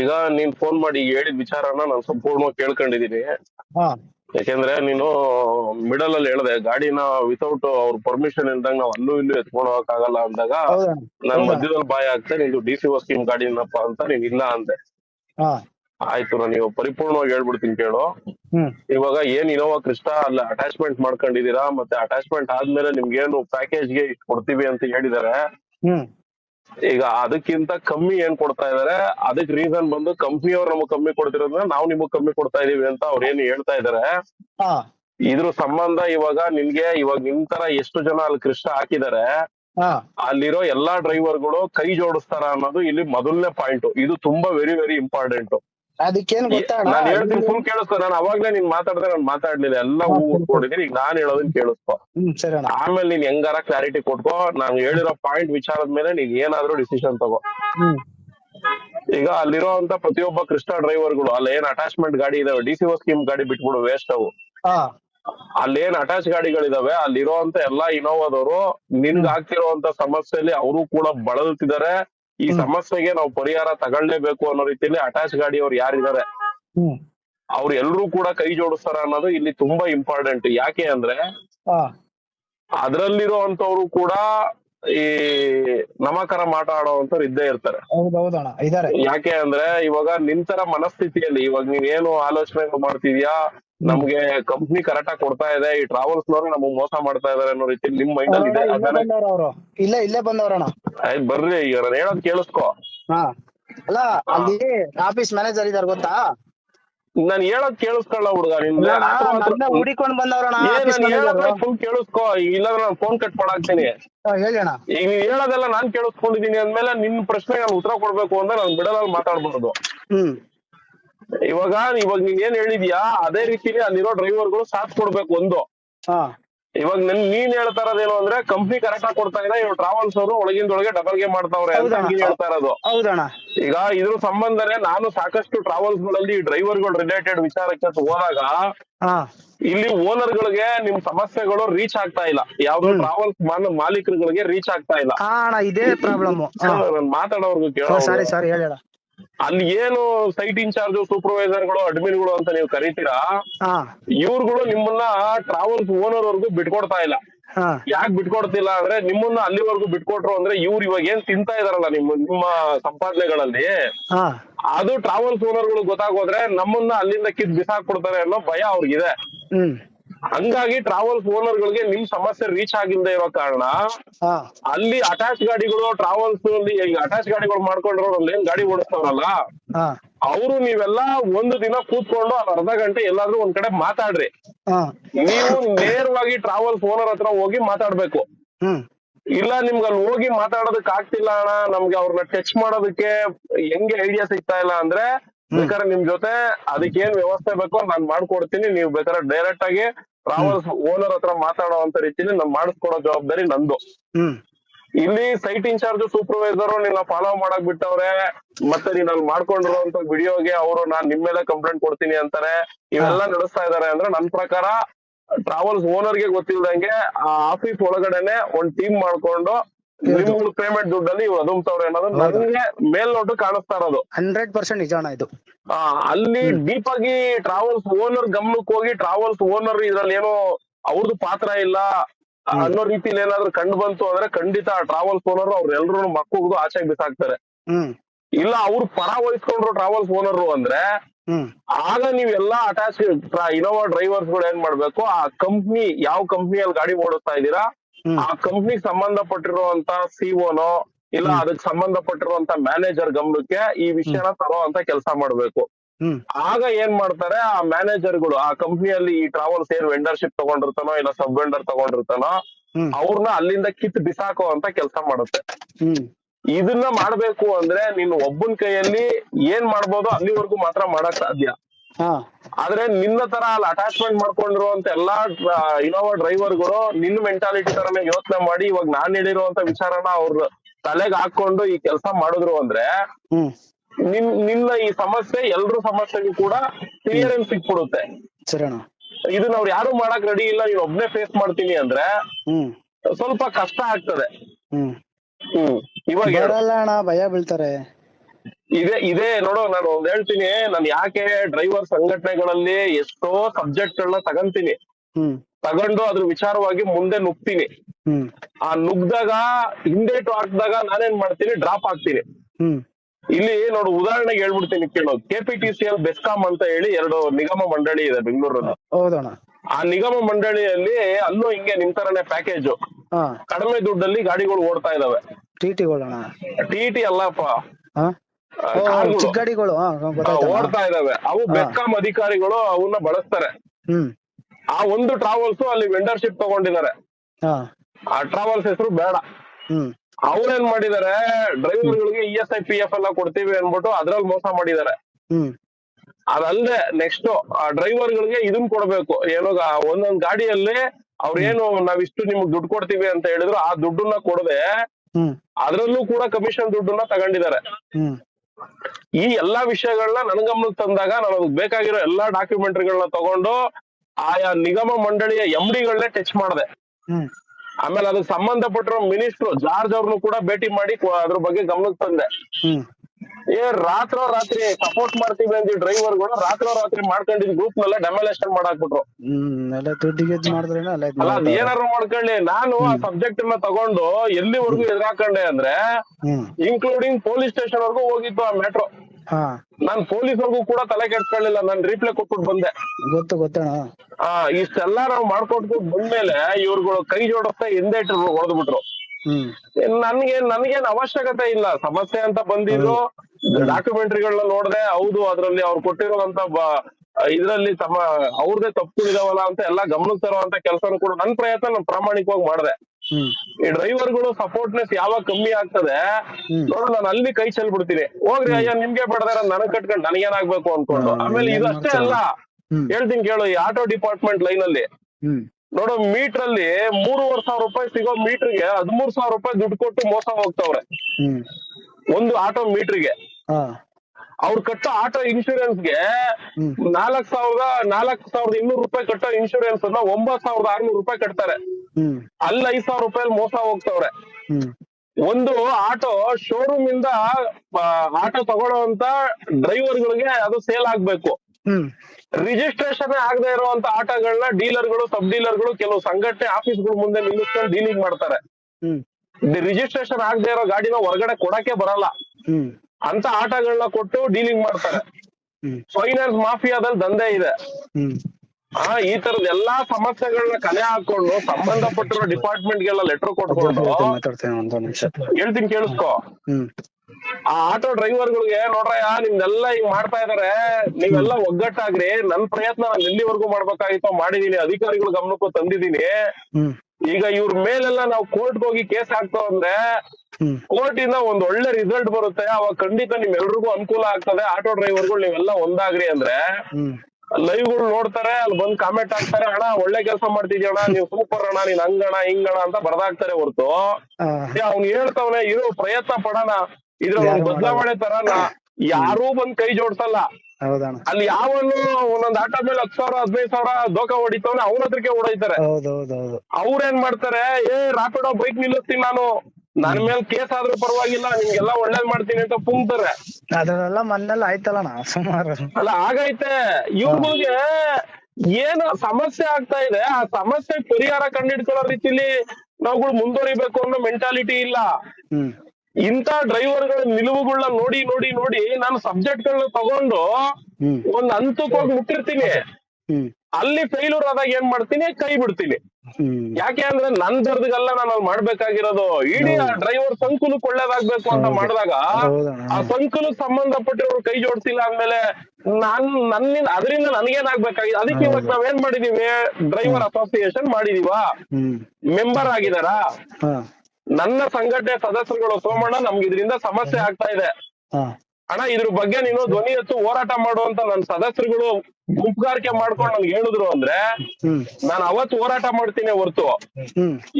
ಈಗ ನೀನ್ ಫೋನ್ ಮಾಡಿ ಹೇಳಿದ ವಿಚಾರನ ನಾನು ಸಂಪೂರ್ಣವಾಗಿ ಕೇಳ್ಕೊಂಡಿದೀನಿ ಹಾ. ಯಾಕೆಂದ್ರೆ ನೀನು ಮಿಡಲ್ ಅಲ್ಲಿ ಹೇಳ್ದೆ ಗಾಡಿನ ವಿತೌಟ್ ಅವ್ರ ಪರ್ಮಿಷನ್ ಇಲ್ದಂಗ ನಾವ್ ಅಲ್ಲೂ ಇಲ್ಲೂ ಎತ್ಕೊಂಡು ಹೋಗಕ್ ಆಗಲ್ಲ ಅಂದಾಗ ನಾನ್ ಮಧ್ಯದಲ್ಲಿ ಬಾಯ್ ಆಗ್ತಾ ನೀನು ಡಿ ಸಿ ಓ ಸ್ಕೀಮ್ ಗಾಡಿನಪ್ಪ ಅಂತ ನೀನ್ ಇಲ್ಲ ಅಂದೆ. ಆಯ್ತು ನಾನು ನೀವು ಪರಿಪೂರ್ಣವಾಗಿ ಹೇಳ್ಬಿಡ್ತೀನಿ ಕೇಳು. ಇವಾಗ ಏನ್ ಇನೋವಾ ಕೃಷ್ಣ ಅಲ್ಲಿ ಅಟ್ಯಾಚ್ಮೆಂಟ್ ಮಾಡ್ಕೊಂಡಿದೀರಾ ಮತ್ತೆ ಅಟ್ಯಾಚ್ಮೆಂಟ್ ಆದ್ಮೇಲೆ ನಿಮ್ಗೇನು ಪ್ಯಾಕೇಜ್ಗೆ ಇಷ್ಟು ಕೊಡ್ತೀವಿ ಅಂತ ಹೇಳಿದಾರೆ. ಈಗ ಅದಕ್ಕಿಂತ ಕಮ್ಮಿ ಏನ್ ಕೊಡ್ತಾ ಇದಾರೆ ಅದಕ್ ರೀಸನ್ ಬಂದು ಕಂಪ್ನಿಯವ್ರು ನಮಗ್ ಕಮ್ಮಿ ಕೊಡ್ತಿರೋದ್ರಿಂದ ನಾವು ನಿಮಗ್ ಕಮ್ಮಿ ಕೊಡ್ತಾ ಇದೀವಿ ಅಂತ ಅವ್ರ ಏನ್ ಹೇಳ್ತಾ ಇದಾರೆ. ಇದ್ರ ಸಂಬಂಧ ಇವಾಗ ನಿನ್ಗೆ ಇವಾಗ ನಿಮ್ ತರ ಎಷ್ಟು ಜನ ಅಲ್ಲಿ ಕೃಷ್ಣ ಹಾಕಿದಾರೆ ಅಲ್ಲಿರೋ ಎಲ್ಲಾ ಡ್ರೈವರ್ಗಳು ಕೈ ಜೋಡಿಸ್ತಾರ ಅನ್ನೋದು ಇಲ್ಲಿ ಮೊದಲನೇ ಪಾಯಿಂಟ್ ಇದು ತುಂಬಾ ವೆರಿ ವೆರಿ ಇಂಪಾರ್ಟೆಂಟ್ ಅದಕ್ಕೇನ್ ಗೊತ್ತಾ ನಾನು ಹೇಳ್ತೀನಿ ಫುಲ್ ಕೇಳಿಸ್ಕೊ. ನಾನು ಅವಾಗ್ಲೇ ನೀನ್ ಮಾತಾಡ್ದೆ ನಾನು ಮಾತಾಡ್ಲಿಲ್ಲ. ಎಲ್ಲ ಹೂ ಉಟ್ಕೊಂಡಿದ್ದೀನಿ ಈಗ ನಾನು ಹೇಳೋದನ್ನ ಕೇಳಿಸ್ಕೊ. ಆಮೇಲೆ ನೀನ್ ಹೆಂಗಾರ ಕ್ಲಾರಿಟಿ ಕೊಟ್ಕೋ. ನಾನು ಹೇಳಿರೋ ಪಾಯಿಂಟ್ ವಿಚಾರದ ಮೇಲೆ ನೀನ್ ಏನಾದ್ರೂ ಡಿಸಿಷನ್ ತಗೋ. ಈಗ ಅಲ್ಲಿರೋ ಪ್ರತಿಯೊಬ್ಬ ಕೃಷ್ಣ ಡ್ರೈವರ್ಗಳು ಅಲ್ಲಿ ಏನ್ ಅಟ್ಯಾಚ್ಮೆಂಟ್ ಗಾಡಿ ಇದಾವೆ? ಡಿ ಸಿ ಸ್ಕೀಮ್ ಗಾಡಿ ಬಿಟ್ಬಿಡು ವೇಸ್ಟ್ ಅವು. ಅಲ್ಲೇನ್ ಅಲ್ಲಿ ಏನ್ ಅಟ್ಯಾಚ್ ಗಾಡಿಗಳಿದಾವೆ? ಅಲ್ಲಿರೋಂತ ಎಲ್ಲಾ ಇನೋವಾದವರು ನಿನ್ಗ್ ಆಗ್ತಿರೋಂತ ಸಮಸ್ಯೆಯಲ್ಲಿ ಅವರು ಕೂಡ ಬಳಲ್ತಿದ್ದಾರೆ ಈ ಸಮಸ್ಯೆಗೆ ನಾವು ಪರಿಹಾರ ತಗೊಳ್ಳೇಬೇಕು ಅನ್ನೋ ರೀತಿಯಲ್ಲಿ ಅಟ್ಯಾಚ್ ಗಾಡಿ ಅವ್ರು ಯಾರಿದ್ದಾರೆ ಅವ್ರು ಎಲ್ರೂ ಕೂಡ ಕೈ ಜೋಡಿಸ್ತಾರ ಅನ್ನೋದು ಇಲ್ಲಿ ತುಂಬಾ ಇಂಪಾರ್ಟೆಂಟ್ ಯಾಕೆ ಅಂದ್ರೆ ಅದ್ರಲ್ಲಿರೋ ಅದ್ರಲ್ಲಿರುವಂತವ್ರು ಕೂಡ ಈ ನಮಕರ ಮಾತಾಡೋವಂಥವ್ರು ಇದ್ದೇ ಇರ್ತಾರೆ. ಯಾಕೆ ಅಂದ್ರೆ ಇವಾಗ ನಿಂತರ ಮನಸ್ಥಿತಿಯಲ್ಲಿ ಇವಾಗ ನೀವೇನು ಆಲೋಚನೆ ಮಾಡ್ತಿದ್ಯಾ? ನಮ್ಗೆ ಕಂಪ್ನಿ ಕರೆಕ್ಟ್ ಆಗಿ ಕೊಡ್ತಾ ಇದೆ. ಈ ಟ್ರಾವೆಲ್ಸ್ ನವರು ನಮಗ್ ಮೋಸ ಮಾಡ್ತಾ ಇದಾರೆ ಅನ್ನೋ ರೀತಿ ನಿಮ್ ಮೈಂಡ್ ಅಲ್ಲಿ ಇದೆ. ಇಲ್ಲೇ ಬಂದವ್ರು ಇಲ್ಲೇ ಇಲ್ಲೇ ಬಂದವ್ರಣ್ಣ. ಆಯ್ತ್ ಬರ್ರಿ ಈಗ ನಾನು ಹೇಳೋದ್ ಕೇಳಿಸ್ಕೊ. ಹಾ. ಅಲ್ಲ ಅಲ್ಲಿ ಆಫೀಸ್ ಮ್ಯಾನೇಜರ್ ಇದಾರೆ ಗೊತ್ತಾ? ನಾನು ಹೇಳೋದ್ ಕೇಳಿಸ್ಕೊಳ್ಳ ಹುಡುಗ ನಿಮ್ಗೆ. ನನ್ನ ಹುಡಿಕೊಂಡ್ ಆಫೀಸ್ ಮ್ಯಾನೇಜರ್ ಫುಲ್ ಕೇಳಿಸ್ಕೊ. ಈಗ ಇಲ್ಲಾಂದ್ರೆ ನಾನು ಫೋನ್ ಕಟ್ ಮಾಡಾಕ್ತೀನಿ. ಈಗ ನೀನ್ ಹೇಳೋದೆಲ್ಲ ನಾನ್ ಕೇಳಿಸ್ಕೊಂಡಿದೀನಿ ಅಂದ್ಮೇಲೆ ನಿನ್ ಪ್ರಶ್ನೆಗೆ ನಾನು ಉತ್ತರ ಕೊಡ್ಬೇಕು ಅಂದ್ರೆ ನಾನು ಬಿಡಲಲ್ಲಿ ಮಾತಾಡ್ಬಾರ್ದು ಹ್ಮ್. ಇವಾಗ ಇವಾಗ ನೀನ್ ಏನ್ ಹೇಳಿದ್ಯಾ? ಅದೇ ರೀತಿಲಿ ಅಲ್ಲಿರೋ ಡ್ರೈವರ್ಗಳು ಸಾಥ್ ಕೊಡ್ಬೇಕು ಒಂದು. ಹಾ. ಇವಾಗ ನನ್ ನೀನ್ ಹೇಳ್ತಾ ಇರೋದೇನು ಅಂದ್ರೆ ಕಂಪ್ನಿ ಕರೆಕ್ಟ್ ಆಗಿ ಕೊಡ್ತಾ ಇಲ್ಲ ಇವ್ರು ಟ್ರಾವೆಲ್ಸ್ ಅವರು ಒಳಗಿಂದೊಳಗೆ ಡಬಲ್ಗೆ ಮಾಡ್ತಾವ್ರೆ ಅಂತ ನೀನ್ ಹೇಳ್ತಾ ಇರೋದು. ಹೌದಣ್ಣ. ಈಗ ಇದ್ರ ಸಂಬಂಧನೇ ನಾನು ಸಾಕಷ್ಟು ಟ್ರಾವೆಲ್ಸ್ಗಳಲ್ಲಿ ಡ್ರೈವರ್ಗಳು ರಿಲೇಟೆಡ್ ವಿಚಾರಕ್ಕೆ ಹೋದಾಗ ಇಲ್ಲಿ ಓನರ್ ಗಳಿಗೆ ನಿಮ್ ಸಮಸ್ಯೆಗಳು ರೀಚ್ ಆಗ್ತಾ ಇಲ್ಲ. ಯಾವ್ದು. ಟ್ರಾವೆಲ್ಸ್ ಮಾಲೀಕರುಗಳಿಗೆ ರೀಚ್ ಆಗ್ತಾ ಇಲ್ಲ. ಇದೇ ಪ್ರಾಬ್ಲಮ್ ಮಾತಾಡೋರ್ಗು ಕೇಳೋ ಸಾರಿ ಸಾರಿ ಹೇಳ ಅಲ್ಲಿ ಏನು ಸೈಟ್ ಇನ್ಚಾರ್ಜ್ ಸೂಪರ್ವೈಸರ್ಗಳು ಅಡ್ಮಿನ್ಗಳು ಅಂತ ನೀವು ಕರಿತೀರಾ ಇವ್ರುಗಳು ನಿಮ್ಮನ್ನ ಟ್ರಾವೆಲ್ಸ್ ಓನರ್ ವರ್ಗೂ ಬಿಟ್ಕೊಡ್ತಾ ಇಲ್ಲ. ಯಾಕೆ ಬಿಟ್ಕೊಡ್ತಿಲ್ಲ ಅಂದ್ರೆ ನಿಮ್ಮನ್ನ ಅಲ್ಲಿವರೆಗೂ ಬಿಟ್ಕೊಟ್ರು ಅಂದ್ರೆ ಇವ್ರು ಇವಾಗ ಏನ್ ತಿಂತಾ ಇದಾರಲ್ಲ ನಿಮ್ಮ ನಿಮ್ಮ ಸಂಪಾದನೆಗಳಲ್ಲಿ? ಅದು ಟ್ರಾವೆಲ್ಸ್ ಓನರ್ಗಳು ಗೊತ್ತಾಗೋದ್ರೆ ನಮ್ಮನ್ನ ಅಲ್ಲಿಂದ ಕಿತ್ ಬಿಸಾಕ್ಬಿಡ್ತಾರೆ ಅನ್ನೋ ಭಯ ಅವ್ರಿಗಿದೆ. ಹಂಗಾಗಿ ಟ್ರಾವೆಲ್ಸ್ ಓನರ್ಗಳಿಗೆ ನಿಮ್ ಸಮಸ್ಯೆ ರೀಚ್ ಆಗಿಲ್ಲದೆ ಇರೋ ಕಾರಣ ಅಲ್ಲಿ ಅಟ್ಯಾಚ್ ಗಾಡಿಗಳು ಟ್ರಾವೆಲ್ಸ್ ಅಲ್ಲಿ ಅಟ್ಯಾಚ್ ಗಾಡಿಗಳು ಮಾಡ್ಕೊಂಡಿರೋರು ಅಲ್ಲಿ ಏನ್ ಗಾಡಿ ಓಡಿಸ್ತಾರಲ್ಲ ಅವರು ನೀವೆಲ್ಲ ಒಂದು ದಿನ ಕೂತ್ಕೊಂಡು ಅಲ್ಲಿ ಅರ್ಧ ಗಂಟೆ ಎಲ್ಲಾದ್ರೂ ಒಂದ್ ಕಡೆ ಮಾತಾಡ್ರಿ. ನೀವು ನೇರವಾಗಿ ಟ್ರಾವೆಲ್ಸ್ ಓನರ್ ಹತ್ರ ಹೋಗಿ ಮಾತಾಡ್ಬೇಕು. ಇಲ್ಲ ನಿಮ್ಗೆ ಅಲ್ಲಿ ಹೋಗಿ ಮಾತಾಡೋದಕ್ ಆಗ್ತಿಲ್ಲ ಅಣ್ಣ ನಮ್ಗೆ ಅವ್ರನ್ನ ಟಚ್ ಮಾಡೋದಕ್ಕೆ ಹೆಂಗೆ ಐಡಿಯಾ ಸಿಗ್ತಾ ಇಲ್ಲ ಅಂದ್ರೆ ಬೇಕಾದ್ರೆ ನಿಮ್ ಜೊತೆ ಅದಕ್ಕೇನ್ ವ್ಯವಸ್ಥೆ ಬೇಕೋ ನಾನ್ ಮಾಡ್ಕೊಡ್ತೀನಿ ನೀವು ಬೇಕಾದ್ರೆ ಡೈರೆಕ್ಟ್ ಆಗಿ ಟ್ರಾವೆಲ್ಸ್ ಓನರ್ ಹತ್ರ ಮಾತಾಡೋ ಅಂತ ರೀತಿಲಿ ನಾನ್ ಮಾಡಿಸ್ಕೊಡೋ ಜವಾಬ್ದಾರಿ ನಂದು. ಇಲ್ಲಿ ಸೈಟ್ ಇನ್ಚಾರ್ಜ್ ಸೂಪರ್ವೈಸರ್ ನಿನ್ನ ಫಾಲೋ ಮಾಡಕ್ ಬಿಟ್ಟವ್ರೆ ಮತ್ತೆ ನೀನ್ ಅಲ್ಲಿ ಮಾಡ್ಕೊಂಡಿರುವಂತ ವಿಡಿಯೋಗೆ ಅವರು ನಾನ್ ನಿಮ್ ಮೇಲೆ ಕಂಪ್ಲೇಂಟ್ ಕೊಡ್ತೀನಿ ಅಂತಾರೆ. ಇವೆಲ್ಲ ನಡೆಸ್ತಾ ಇದಾರೆ ಅಂದ್ರೆ ನನ್ ಪ್ರಕಾರ ಟ್ರಾವೆಲ್ಸ್ ಓನರ್ಗೆ ಗೊತ್ತಿಲ್ದಂಗೆ ಆ ಆಫೀಸ್ ಒಳಗಡೆನೆ ಒಂದ್ ಟೀಮ್ ಮಾಡ್ಕೊಂಡು ನಿಮ್ಗಳ ಪೇಮೆಂಟ್ ದುಡ್ಡಲ್ಲಿ ಇವ್ರು ಅದುಮ್ತವ್ರೆ ಅನ್ನೋದು ನನಗೆ ಮೇಲ್ನೋಟು ಕಾಣಿಸ್ತಾ ಇರೋದು. ಹಂಡ್ರೆಡ್ ಪರ್ಸೆಂಟ್ ನಿಜ ಅಣ್ಣ ಇದು. ಆ, ಅಲ್ಲಿ ಡೀಪ್ ಆಗಿ ಟ್ರಾವೆಲ್ಸ್ ಓನರ್ ಗಮನಕ್ಕೆ ಹೋಗಿ ಟ್ರಾವೆಲ್ಸ್ ಓನರ್ ಇದ್ರಲ್ಲಿ ಏನೋ ಅವ್ರದ್ದು ಪಾತ್ರ ಇಲ್ಲ. ಅನ್ನೋ ರೀತಿಲಿ ಏನಾದ್ರು ಕಂಡು ಬಂತು ಅಂದ್ರೆ ಖಂಡಿತ ಟ್ರಾವೆಲ್ಸ್ ಓನರ್ ಅವ್ರ ಎಲ್ರು ಮಕ್ಕಳು ಆಚೆಗೆ ಬಿಸಾಕ್ತಾರೆ. ಹ್ಮ್. ಇಲ್ಲ ಅವ್ರು ಪರ ವಹಿಸ್ಕೊಂಡ್ರು ಟ್ರಾವೆಲ್ಸ್ ಓನರ್ ಅಂದ್ರೆ ಹ್ಮ್. ಆಗ ನೀವೆಲ್ಲಾ ಅಟ್ಯಾಚ್ ಇನೋವಾ ಡ್ರೈವರ್ಸ್ಗಳು ಏನ್ ಮಾಡ್ಬೇಕು? ಆ ಕಂಪ್ನಿ ಯಾವ ಕಂಪ್ನಿಯಲ್ಲಿ ಗಾಡಿ ಓಡಿಸ್ತಾ ಇದ್ದೀರಾ? ಹ್ಮ್ ಆ ಕಂಪ್ನಿ ಸಂಬಂಧಪಟ್ಟಿರುವಂತ ಸಿಒನೋ ಇಲ್ಲ ಅದಕ್ಕೆ ಸಂಬಂಧಪಟ್ಟಿರುವಂತ ಮ್ಯಾನೇಜರ್ ಗಮನಕ್ಕೆ ಈ ವಿಷಯನ ತರೋ ಅಂತ ಕೆಲಸ ಮಾಡ್ಬೇಕು. ಆಗ ಏನ್ ಮಾಡ್ತಾರೆ ಆ ಮ್ಯಾನೇಜರ್ಗಳು ಆ ಕಂಪ್ನಿಯಲ್ಲಿ ಈ ಟ್ರಾವೆಲ್ಸ್ ಏನ್ ವೆಂಡರ್ಶಿಪ್ ತಗೊಂಡಿರ್ತಾನೋ ಇಲ್ಲ ಸಬ್ ವೆಂಡರ್ ತಗೊಂಡಿರ್ತಾನೋ ಅವ್ರನ್ನ ಅಲ್ಲಿಂದ ಕಿತ್ ಬಿಸಾಕೋ ಅಂತ ಕೆಲಸ ಮಾಡುತ್ತೆ. ಇದನ್ನ ಮಾಡ್ಬೇಕು ಅಂದ್ರೆ ನೀನು ಒಬ್ಬನ ಕೈಯಲ್ಲಿ ಏನ್ ಮಾಡ್ಬೋದು ಅಲ್ಲಿವರೆಗೂ ಮಾತ್ರ ಮಾಡಕ್ ಸಾಧ್ಯ. ಆದ್ರೆ ನಿನ್ನ ತರ ಅಲ್ಲಿ ಅಟ್ಯಾಚ್ಮೆಂಟ್ ಮಾಡ್ಕೊಂಡಿರುವಂತ ಎಲ್ಲಾ ಇನೋವಾ ಡ್ರೈವರ್ಗಳು ನಿನ್ನ ಮೆಂಟಾಲಿಟಿ ತರನೇ ಯೋಚನೆ ಮಾಡಿ ಇವಾಗ ನಾನ್ ಹೇಳಿರುವಂತ ವಿಚಾರನ ಅವ್ರ ತಲೆಗೆ ಹಾಕೊಂಡು ಈ ಕೆಲಸ ಮಾಡಿದ್ರು ಅಂದ್ರೆ ನಿನ್ ನಿನ್ನ ಈ ಸಮಸ್ಯೆ ಎಲ್ರ ಸಮಸ್ಯೆಗೂ ಕೂಡ ಕ್ಲಿಯರೆನ್ಸ್ ಸಿಕ್ಬಿಡುತ್ತೆ. ಇದನ್ನ ಅವ್ರು ಯಾರು ಮಾಡಕ್ ರೆಡಿ ಇಲ್ಲ ನೀನ್ ಒಬ್ನೇ ಫೇಸ್ ಮಾಡ್ತೀನಿ ಅಂದ್ರೆ ಸ್ವಲ್ಪ ಕಷ್ಟ ಆಗ್ತದೆ. ಹ್ಮ್. ಇವಾಗ ಭಯ ಬೀಳ್ತಾರೆ. ಇದೇ ಇದೇ ನೋಡೋ ನಾನು ಒಂದ್ ಹೇಳ್ತೀನಿ. ನಾನು ಯಾಕೆ ಡ್ರೈವರ್ ಸಂಘಟನೆಗಳಲ್ಲಿ ಎಷ್ಟೋ ಸಬ್ಜೆಕ್ಟ್ ಗಳನ್ನ ತಗಂತೀನಿ. ತಗೊಂಡು ಅದ್ರ ವಿಚಾರವಾಗಿ ಮುಂದೆ ನುಗ್ತೀನಿ. ಆ ನುಗ್ದಾಗ ಹಿಂದೇಟು ಹಾಕ್ದಾಗ ನಾನೇನ್ ಮಾಡ್ತೀನಿ ಡ್ರಾಪ್ ಆಗ್ತೀನಿ ಇಲ್ಲಿ ನೋಡು ಉದಾಹರಣೆಗೆ ಹೇಳ್ಬಿಡ್ತೀನಿ ಕೇಳು ಕೆಪಿಟಿಸಿಎಲ್ ಬೆಸ್ಕಾಂ ಅಂತ ಹೇಳಿ ಎರಡು ನಿಗಮ ಮಂಡಳಿ ಇದೆ ಬೆಂಗಳೂರಲ್ಲಿ ಆ ನಿಗಮ ಮಂಡಳಿಯಲ್ಲಿ ಅಲ್ಲೂ ಹಿಂಗೆ ನಿಮ್ ತರನೇ ಪ್ಯಾಕೇಜ್ ಕಡಿಮೆ ದುಡ್ಡಲ್ಲಿ ಗಾಡಿಗಳು ಓಡ್ತಾ ಇದಾವೆ. ಟಿ ಟಿ ಅಲ್ಲಪ್ಪ. ಚಿಕ್ಕ ಗಾಡಿಗಳು ಓಡ್ತಾ ಇದಾವೆ. ಅವು. ಬೆಸ್ಕಾಂ ಅಧಿಕಾರಿಗಳು ಅವನ್ನ ಬಳಸ್ತಾರೆ. ಆ ಒಂದು ಟ್ರಾವೆಲ್ಸ್ ಅಲ್ಲಿ ವೆಂಡರ್ಶಿಪ್ ತಗೊಂಡಿದ್ದಾರೆ. ಆ ಟ್ರಾವೆಲ್ಸ್ ಹೆಸರು ಬೇಡ. ಅವ್ರೇನ್ ಮಾಡಿದ್ದಾರೆ? ಡ್ರೈವರ್ಗಳಿಗೆ E S I P F ಎಲ್ಲ ಕೊಡ್ತೀವಿ ಅನ್ಬಿಟ್ಟು ಅದ್ರಲ್ಲಿ ಮೋಸ ಮಾಡಿದ್ದಾರೆ. ಅದಲ್ದೆ ಅದಲ್ಲದೆ ನೆಕ್ಸ್ಟ್ ಆ ಡ್ರೈವರ್ಗಳಿಗೆ ಇದನ್ ಕೊಡ್ಬೇಕು. ಏನೋ ಒಂದೊಂದ್ ಗಾಡಿಯಲ್ಲಿ ಅವ್ರೇನು ನಾವಿಷ್ಟು ನಿಮ್ಗೆ ದುಡ್ಡು ಕೊಡ್ತೀವಿ ಅಂತ ಹೇಳಿದ್ರು ಆ ದುಡ್ಡನ್ನ ಕೊಡದೆ ಅದ್ರಲ್ಲೂ ಕೂಡ ಕಮಿಷನ್ ದುಡ್ಡನ್ನ ತಗೊಂಡಿದ್ದಾರೆ. ಈ ಎಲ್ಲಾ ವಿಷಯಗಳನ್ನ ನನ್ ಗಮನಕ್ಕೆ ತಂದಾಗ ನಾನು ಅದಕ್ಕೆ ಬೇಕಾಗಿರೋ ಎಲ್ಲಾ ಡಾಕ್ಯುಮೆಂಟ್ರಿಗಳನ್ನ ತಗೊಂಡು ಆಯಾ ನಿಗಮ ಮಂಡಳಿಯ ಎಂ ಡಿಗಳನ್ನೇ ಟಚ್ ಮಾಡಿದೆ. ಆಮೇಲೆ ಅದಕ್ಕೆ ಸಂಬಂಧಪಟ್ಟಿರೋ ಮಿನಿಸ್ಟ್ರು ಜಾರ್ಜ್ ಅವ್ರನ್ನು ಕೂಡ ಭೇಟಿ ಮಾಡಿ ಅದ್ರ ಬಗ್ಗೆ ಗಮನಕ್ಕೆ ತಂದೆ. ಏ ರಾತ್ರೋ ರಾತ್ರಿ ಸಪೋರ್ಟ್ ಮಾಡ್ತೀವಿ ಅಂತ ಡ್ರೈವರ್ಗಳು. ರಾತ್ರೋ ರಾತ್ರಿ ಮಾಡ್ಕೊಂಡಿದ್ ಗ್ರೂಪ್ ನೆಲ್ಲ ಡೆಮಲೇಷನ್ ಮಾಡಾಕ್ಬಿಟ್ರು. ಬಿಟ್ರು ಎಲ್ಲ ದುಡ್ಡಿಗೆ ಅಲ್ಲ ಅದ್ ಏನಾರು ಮಾಡ್ಕೊಳ್ಳಿ. ನಾನು ಆ ಸಬ್ಜೆಕ್ಟ್ನ ತಗೊಂಡು ಎಲ್ಲಿವರೆಗೂ ಎದುರಾಕೊಂಡೆ ಅಂದ್ರೆ ಇನ್ಕ್ಲೂಡಿಂಗ್ ಪೊಲೀಸ್ ಸ್ಟೇಷನ್ ವರ್ಗೂ ಹೋಗಿತ್ತು ಆ ಮೆಟ್ರೋ ನಾನ್ ಪೊಲೀಸ್ ವರ್ಗೂ ಕೂಡ ತಲೆ ಕೆಡ್ಸ್ಕೊಳ್ಳಿಲ್ಲ. ನಾನ್ ರೀಪ್ಲೇ ಕೊಟ್ಬಿಟ್ಟು ಬಂದೆ. ಗೊತ್ತು ಗೊತ್ತಣ್ಣ. ಆ ಇಷ್ಟೆಲ್ಲ ನಾವು ಮಾಡ್ಕೊಟ್ಟು ಬಂದ್ಮೇಲೆ ಇವ್ರುಗಳು ಕೈ ಜೋಡಿಸ್ತಾ ಹಿಂದೇಟು ಹೊಡೆದ್ಬಿಟ್ರು. ಹ್ಮ್. ನನ್ಗೆ ನನ್ಗೇನ್ ಅವಶ್ಯಕತೆ ಇಲ್ಲ. ಸಮಸ್ಯೆ ಅಂತ ಬಂದಿದ್ರು ಡಾಕ್ಯುಮೆಂಟ್ರಿಗಳನ್ನ ನೋಡ್ದೆ ಹೌದು ಅದ್ರಲ್ಲಿ ಅವ್ರು ಕೊಟ್ಟಿರುವಂತ ಇದ್ರಲ್ಲಿ ತಮ್ಮ ಅವ್ರದೇ ತಪ್ಪುಗಳಿದಾವಲ್ಲ ಅಂತ ಎಲ್ಲಾ ಗಮನಕ್ಕೆ ಕೆಲಸನೂ ಕೂಡ ನನ್ ಪ್ರಯತ್ನ ನಾನು ಪ್ರಾಮಾಣಿಕವಾಗಿ ಮಾಡಿದೆ. ಈ ಡ್ರೈವರ್ಗಳು ಸಪೋರ್ಟ್ನೆಸ್ ಯಾವಾಗ ಕಮ್ಮಿ ಆಗ್ತದೆ. ನೋಡು ನಾನು ಅಲ್ಲಿ ಕೈ ಚೆಲ್ಬಿಡ್ತೀನಿ. ಹೋಗ್ರಿ ಅಯ್ಯ ನಿಮ್ಗೆ ಬಡದಾರ ನನಗ್ ಕಟ್ಕೊಂಡು ನನಗೇನಾಗ್ಬೇಕು ಅನ್ಕೊಂಡು. ಆಮೇಲೆ ಇದಷ್ಟೇ ಅಲ್ಲ. ಹೇಳ್ತೀನಿ ಕೇಳು ಈ ಆಟೋ ಡಿಪಾರ್ಟ್ಮೆಂಟ್ ಲೈನ್ ಅಲ್ಲಿ ನೋಡು ಮೀಟರ್ ಅಲ್ಲಿ ಮೂರುವರೆ ಸಾವಿರ ರೂಪಾಯಿ ಸಿಗೋ ಮೀಟರ್ಗೆ ಹದಿಮೂರು ಸಾವಿರ ರೂಪಾಯಿ ದುಡ್ಡು ಕೊಟ್ಟು ಮೋಸ ಹೋಗ್ತಾವ್ರೆ. ಒಂದು ಆಟೋ ಮೀಟರ್ಗೆ ಅವ್ರು ಕಟ್ಟೋ ಆಟೋ ಇನ್ಶೂರೆನ್ಸ್ಗೆ. ನಾಲ್ಕ್ ಸಾವಿರದ ನಾಲ್ಕ್ ಸಾವಿರದ ಇನ್ನೂರು ರೂಪಾಯಿ ಕಟ್ಟೋ ಇನ್ಶೂರೆನ್ಸ್ ಅನ್ನ ಒಂಬತ್ ಸಾವಿರದ ಆರ್ನೂರು ರೂಪಾಯಿ ಕಟ್ತಾರೆ. ಅಲ್ಲಿ ಐದ್ ಸಾವಿರ ರೂಪಾಯಿ ಮೋಸ ಹೋಗ್ತಾವ್ರೆ. ಒಂದು ಆಟೋ ಶೋರೂಮ್ ಇಂದ ಆಟೋ ತಗೊಳ್ಳೋಂತ ಡ್ರೈವರ್ಗಳಿಗೆ ಅದು ಸೇಲ್ ಆಗ್ಬೇಕು. ರಿಜಿಸ್ಟ್ರೇಷನ್ ಆಗದೆ ಇರುವಂತ ಆಟೋಗಳನ್ನ ಡೀಲರ್ಗಳು ಸಬ್ ಡೀಲರ್ಗಳು ಕೆಲವು ಸಂಘಟನೆ ಆಫೀಸ್ಗಳ ಮುಂದೆ ನಿಲ್ಲಿಸ್ಕೊಂಡು ಡೀಲಿಂಗ್ ಮಾಡ್ತಾರೆ. ರಿಜಿಸ್ಟ್ರೇಷನ್ ಆಗದೆ ಇರೋ ಗಾಡಿನ ಹೊರಗಡೆ ಕೊಡಕ್ಕೆ ಬರಲ್ಲ. ಅಂತ ಆಟಗಳನ್ನ ಕೊಟ್ಟು ಡೀಲಿಂಗ್ ಮಾಡ್ತಾರೆ. ಫೈನಾನ್ಸ್ ಮಾಫಿಯಾದಲ್ಲಿ ದಂಧೆ ಇದೆ. ಆ ಈ ತರದ ಎಲ್ಲಾ ಸಮಸ್ಯೆಗಳನ್ನ ಕಲೆ ಹಾಕೊಂಡು ಸಂಬಂಧಪಟ್ಟಿರೋ ಡಿಪಾರ್ಟ್ಮೆಂಟ್ ಗೆಲ್ಲ ಲೆಟರ್ ಕೊಟ್ಕೊಂಡು ಹೇಳ್ತೀನಿ ಕೇಳಿಸ್ಕೊ. ಆ ಆಟೋ ಡ್ರೈವರ್ಗಳಿಗೆ ನೋಡ್ರಯ್ಯ ನಿಮ್ದೆಲ್ಲ ಹಿಂಗ್ ಮಾಡ್ತಾ ಇದಾರೆ ನೀವೆಲ್ಲ ಒಗ್ಗಟ್ಟಾಗ್ರಿ ನನ್ ಪ್ರಯತ್ನ ನಾನು ಎಲ್ಲಿವರೆಗೂ ಮಾಡ್ಬೇಕಾಗಿತ್ತು ಮಾಡಿದೀನಿ ಅಧಿಕಾರಿಗಳ ಗಮನಕ್ಕೂ ತಂದಿದೀನಿ. ಈಗ ಇವ್ರ ಮೇಲೆಲ್ಲ ನಾವು ಕೋರ್ಟ್ ಹೋಗಿ ಕೇಸ್ ಹಾಕ್ತೋ ಅಂದ್ರೆ ಕೋರ್ಟ್ ಇಂದ ಒಂದ್ ಒಳ್ಳೆ ರಿಸಲ್ಟ್ ಬರುತ್ತೆ. ಅವಾಗ ಖಂಡಿತ ನಿಮ್ ಎಲ್ರಿಗೂ ಅನುಕೂಲ ಆಗ್ತದೆ. ಆಟೋ ಡ್ರೈವರ್ಗಳು ನೀವೆಲ್ಲ ಒಂದಾಗ್ರಿ ಅಂದ್ರೆ ಲೈವ್ಗಳು ನೋಡ್ತಾರೆ ಅಲ್ಲಿ ಬಂದ್ ಕಾಮೆಂಟ್ ಹಾಕ್ತಾರೆ ಅಣ್ಣ ಒಳ್ಳೆ ಕೆಲಸ ಮಾಡ್ತಿದ್ಯಣ್ಣ ನೀವು ಸೂಪರ್ ಅಣ್ಣ ನೀನ್ ಹಂಗಣ ಹಿಂಗಣ ಅಂತ ಬರ್ದಾಕ್ತಾರೆ ಹೊರ್ತು. ಅವ್ನ್ ಹೇಳ್ತಾವನೆ ಇರೋ ಪ್ರಯತ್ನ ಪಡೋಣ. ಇದ್ರ ಬದಲಾವಣೆ ತರನ ಯಾರೂ ಬಂದ್ ಕೈ ಜೋಡ್ಸಲ್ಲ. ಹೌದಣ್ಣ. ಅಲ್ಲಿ ಯಾವನು ಒಂದೊಂದ್ ಆಟ ಮೇಲೆ ಹತ್ತು ಸಾವಿರ ಹದಿನೈದು ಸಾವಿರ ದೋಖ ಹೊಡಿತವನೆ ಅವ್ರ ಹತ್ರಕ್ಕೆ ಹೌದು ಅವ್ರೇನ್ ಮಾಡ್ತಾರೆ ಏ ರಾಪಿಡೋ ಬೈಕ್ ನಿಲ್ಲಿಸ್ತೀನಿ ನಾನು. ನನ್ ಮೇಲೆ ಕೇಸ್ ಆದ್ರೂ ಪರವಾಗಿಲ್ಲ ನಿಮ್ಗೆಲ್ಲ ಒಳ್ಳೇದ್ ಮಾಡ್ತೀನಿ ಅಂತ ಪುಂಗ್ತಾರೆ ಅದನ್ನೆಲ್ಲ ಮೊನ್ನೆಲ್ಲ ಆಯ್ತಲ್ಲಣ್ಣ ಸುಮಾರು. ಅಲ್ಲ ಆಗೈತೆ ಇವ್ರಿಗೆ ಏನು ಸಮಸ್ಯೆ ಆಗ್ತಾ ಇದೆ ಆ ಸಮಸ್ಯೆ ಪರಿಹಾರ ಕಂಡಿಡ್ಕೊಳ್ಳೋ ರೀತಿಲಿ ನಾವುಗಳು ಮುಂದುವರಿಬೇಕು ಅನ್ನೋ ಮೆಂಟಾಲಿಟಿ ಇಲ್ಲ. ಇಂಥ ಡ್ರೈವರ್ಗಳ ನಿಲುವುಗಳನ್ನ ನೋಡಿ ನೋಡಿ ನೋಡಿ ನಾನು ಸಬ್ಜೆಕ್ಟ್ ಗಳನ್ನ ತಗೊಂಡು ಒಂದ್ ಹಂತಕ್ಕೆ ಹೋಗಿ ಮುಟ್ಟಿರ್ತೀನಿ. ಅಲ್ಲಿ ಫೇಲ್ಯೂರ್ ಆದಾಗ ಏನ್ ಮಾಡ್ತೀನಿ? ಕೈ ಬಿಡ್ತೀನಿ. ಯಾಕೆ ಅಂದ್ರೆ ನನ್ ದರ್ದಗಲ್ಲ ನಾನು ಅಲ್ಲಿ ಮಾಡ್ಬೇಕಾಗಿರೋದು. ಇಡೀ ಆ ಡ್ರೈವರ್ ಸಂಕುಲಕ್ಕೆ ಒಳ್ಳೇದಾಗ್ಬೇಕು ಅಂತ ಮಾಡಿದಾಗ ಆ ಸಂಕುಲಕ್ಕೆ ಸಂಬಂಧಪಟ್ಟಿರೋರು ಕೈ ಜೋಡಿಸಿಲ್ಲ ಅಂದ್ಮೇಲೆ ನಾನ್ ನನ್ನಿಂದ ಅದರಿಂದ ನನ್ಗೇನಾಗ್ಬೇಕಾಗಿದೆ ಅದಕ್ಕೆ ಇವಾಗ ನಾವೇನ್ ಮಾಡಿದೀವಿ? ಡ್ರೈವರ್ ಅಸೋಸಿಯೇಷನ್ ಮಾಡಿದೀವಾ? ಮೆಂಬರ್ ಆಗಿದಾರಾ ನನ್ನ ಸಂಘಟನೆ ಸದಸ್ಯರುಗಳು ಸೋಮಣ್ಣ ನಮ್ಗೆ ಇದರಿಂದ ಸಮಸ್ಯೆ ಆಗ್ತಾ ಇದೆ. ಅಣ್ಣ ಇದ್ರ ಬಗ್ಗೆ ನೀನು ಧ್ವನಿ ಎತ್ತು ಹೋರಾಟ ಮಾಡುವಂತ ನನ್ನ ಸದಸ್ಯರುಗಳು ಗುಂಪುಗಾರಿಕೆ ಮಾಡ್ಕೊಂಡು ನನ್ಗೆ ಹೇಳಿದ್ರು ಅಂದ್ರೆ ನಾನು ಅವತ್ತು ಹೋರಾಟ ಮಾಡ್ತೀನಿ ಹೊರ್ತು.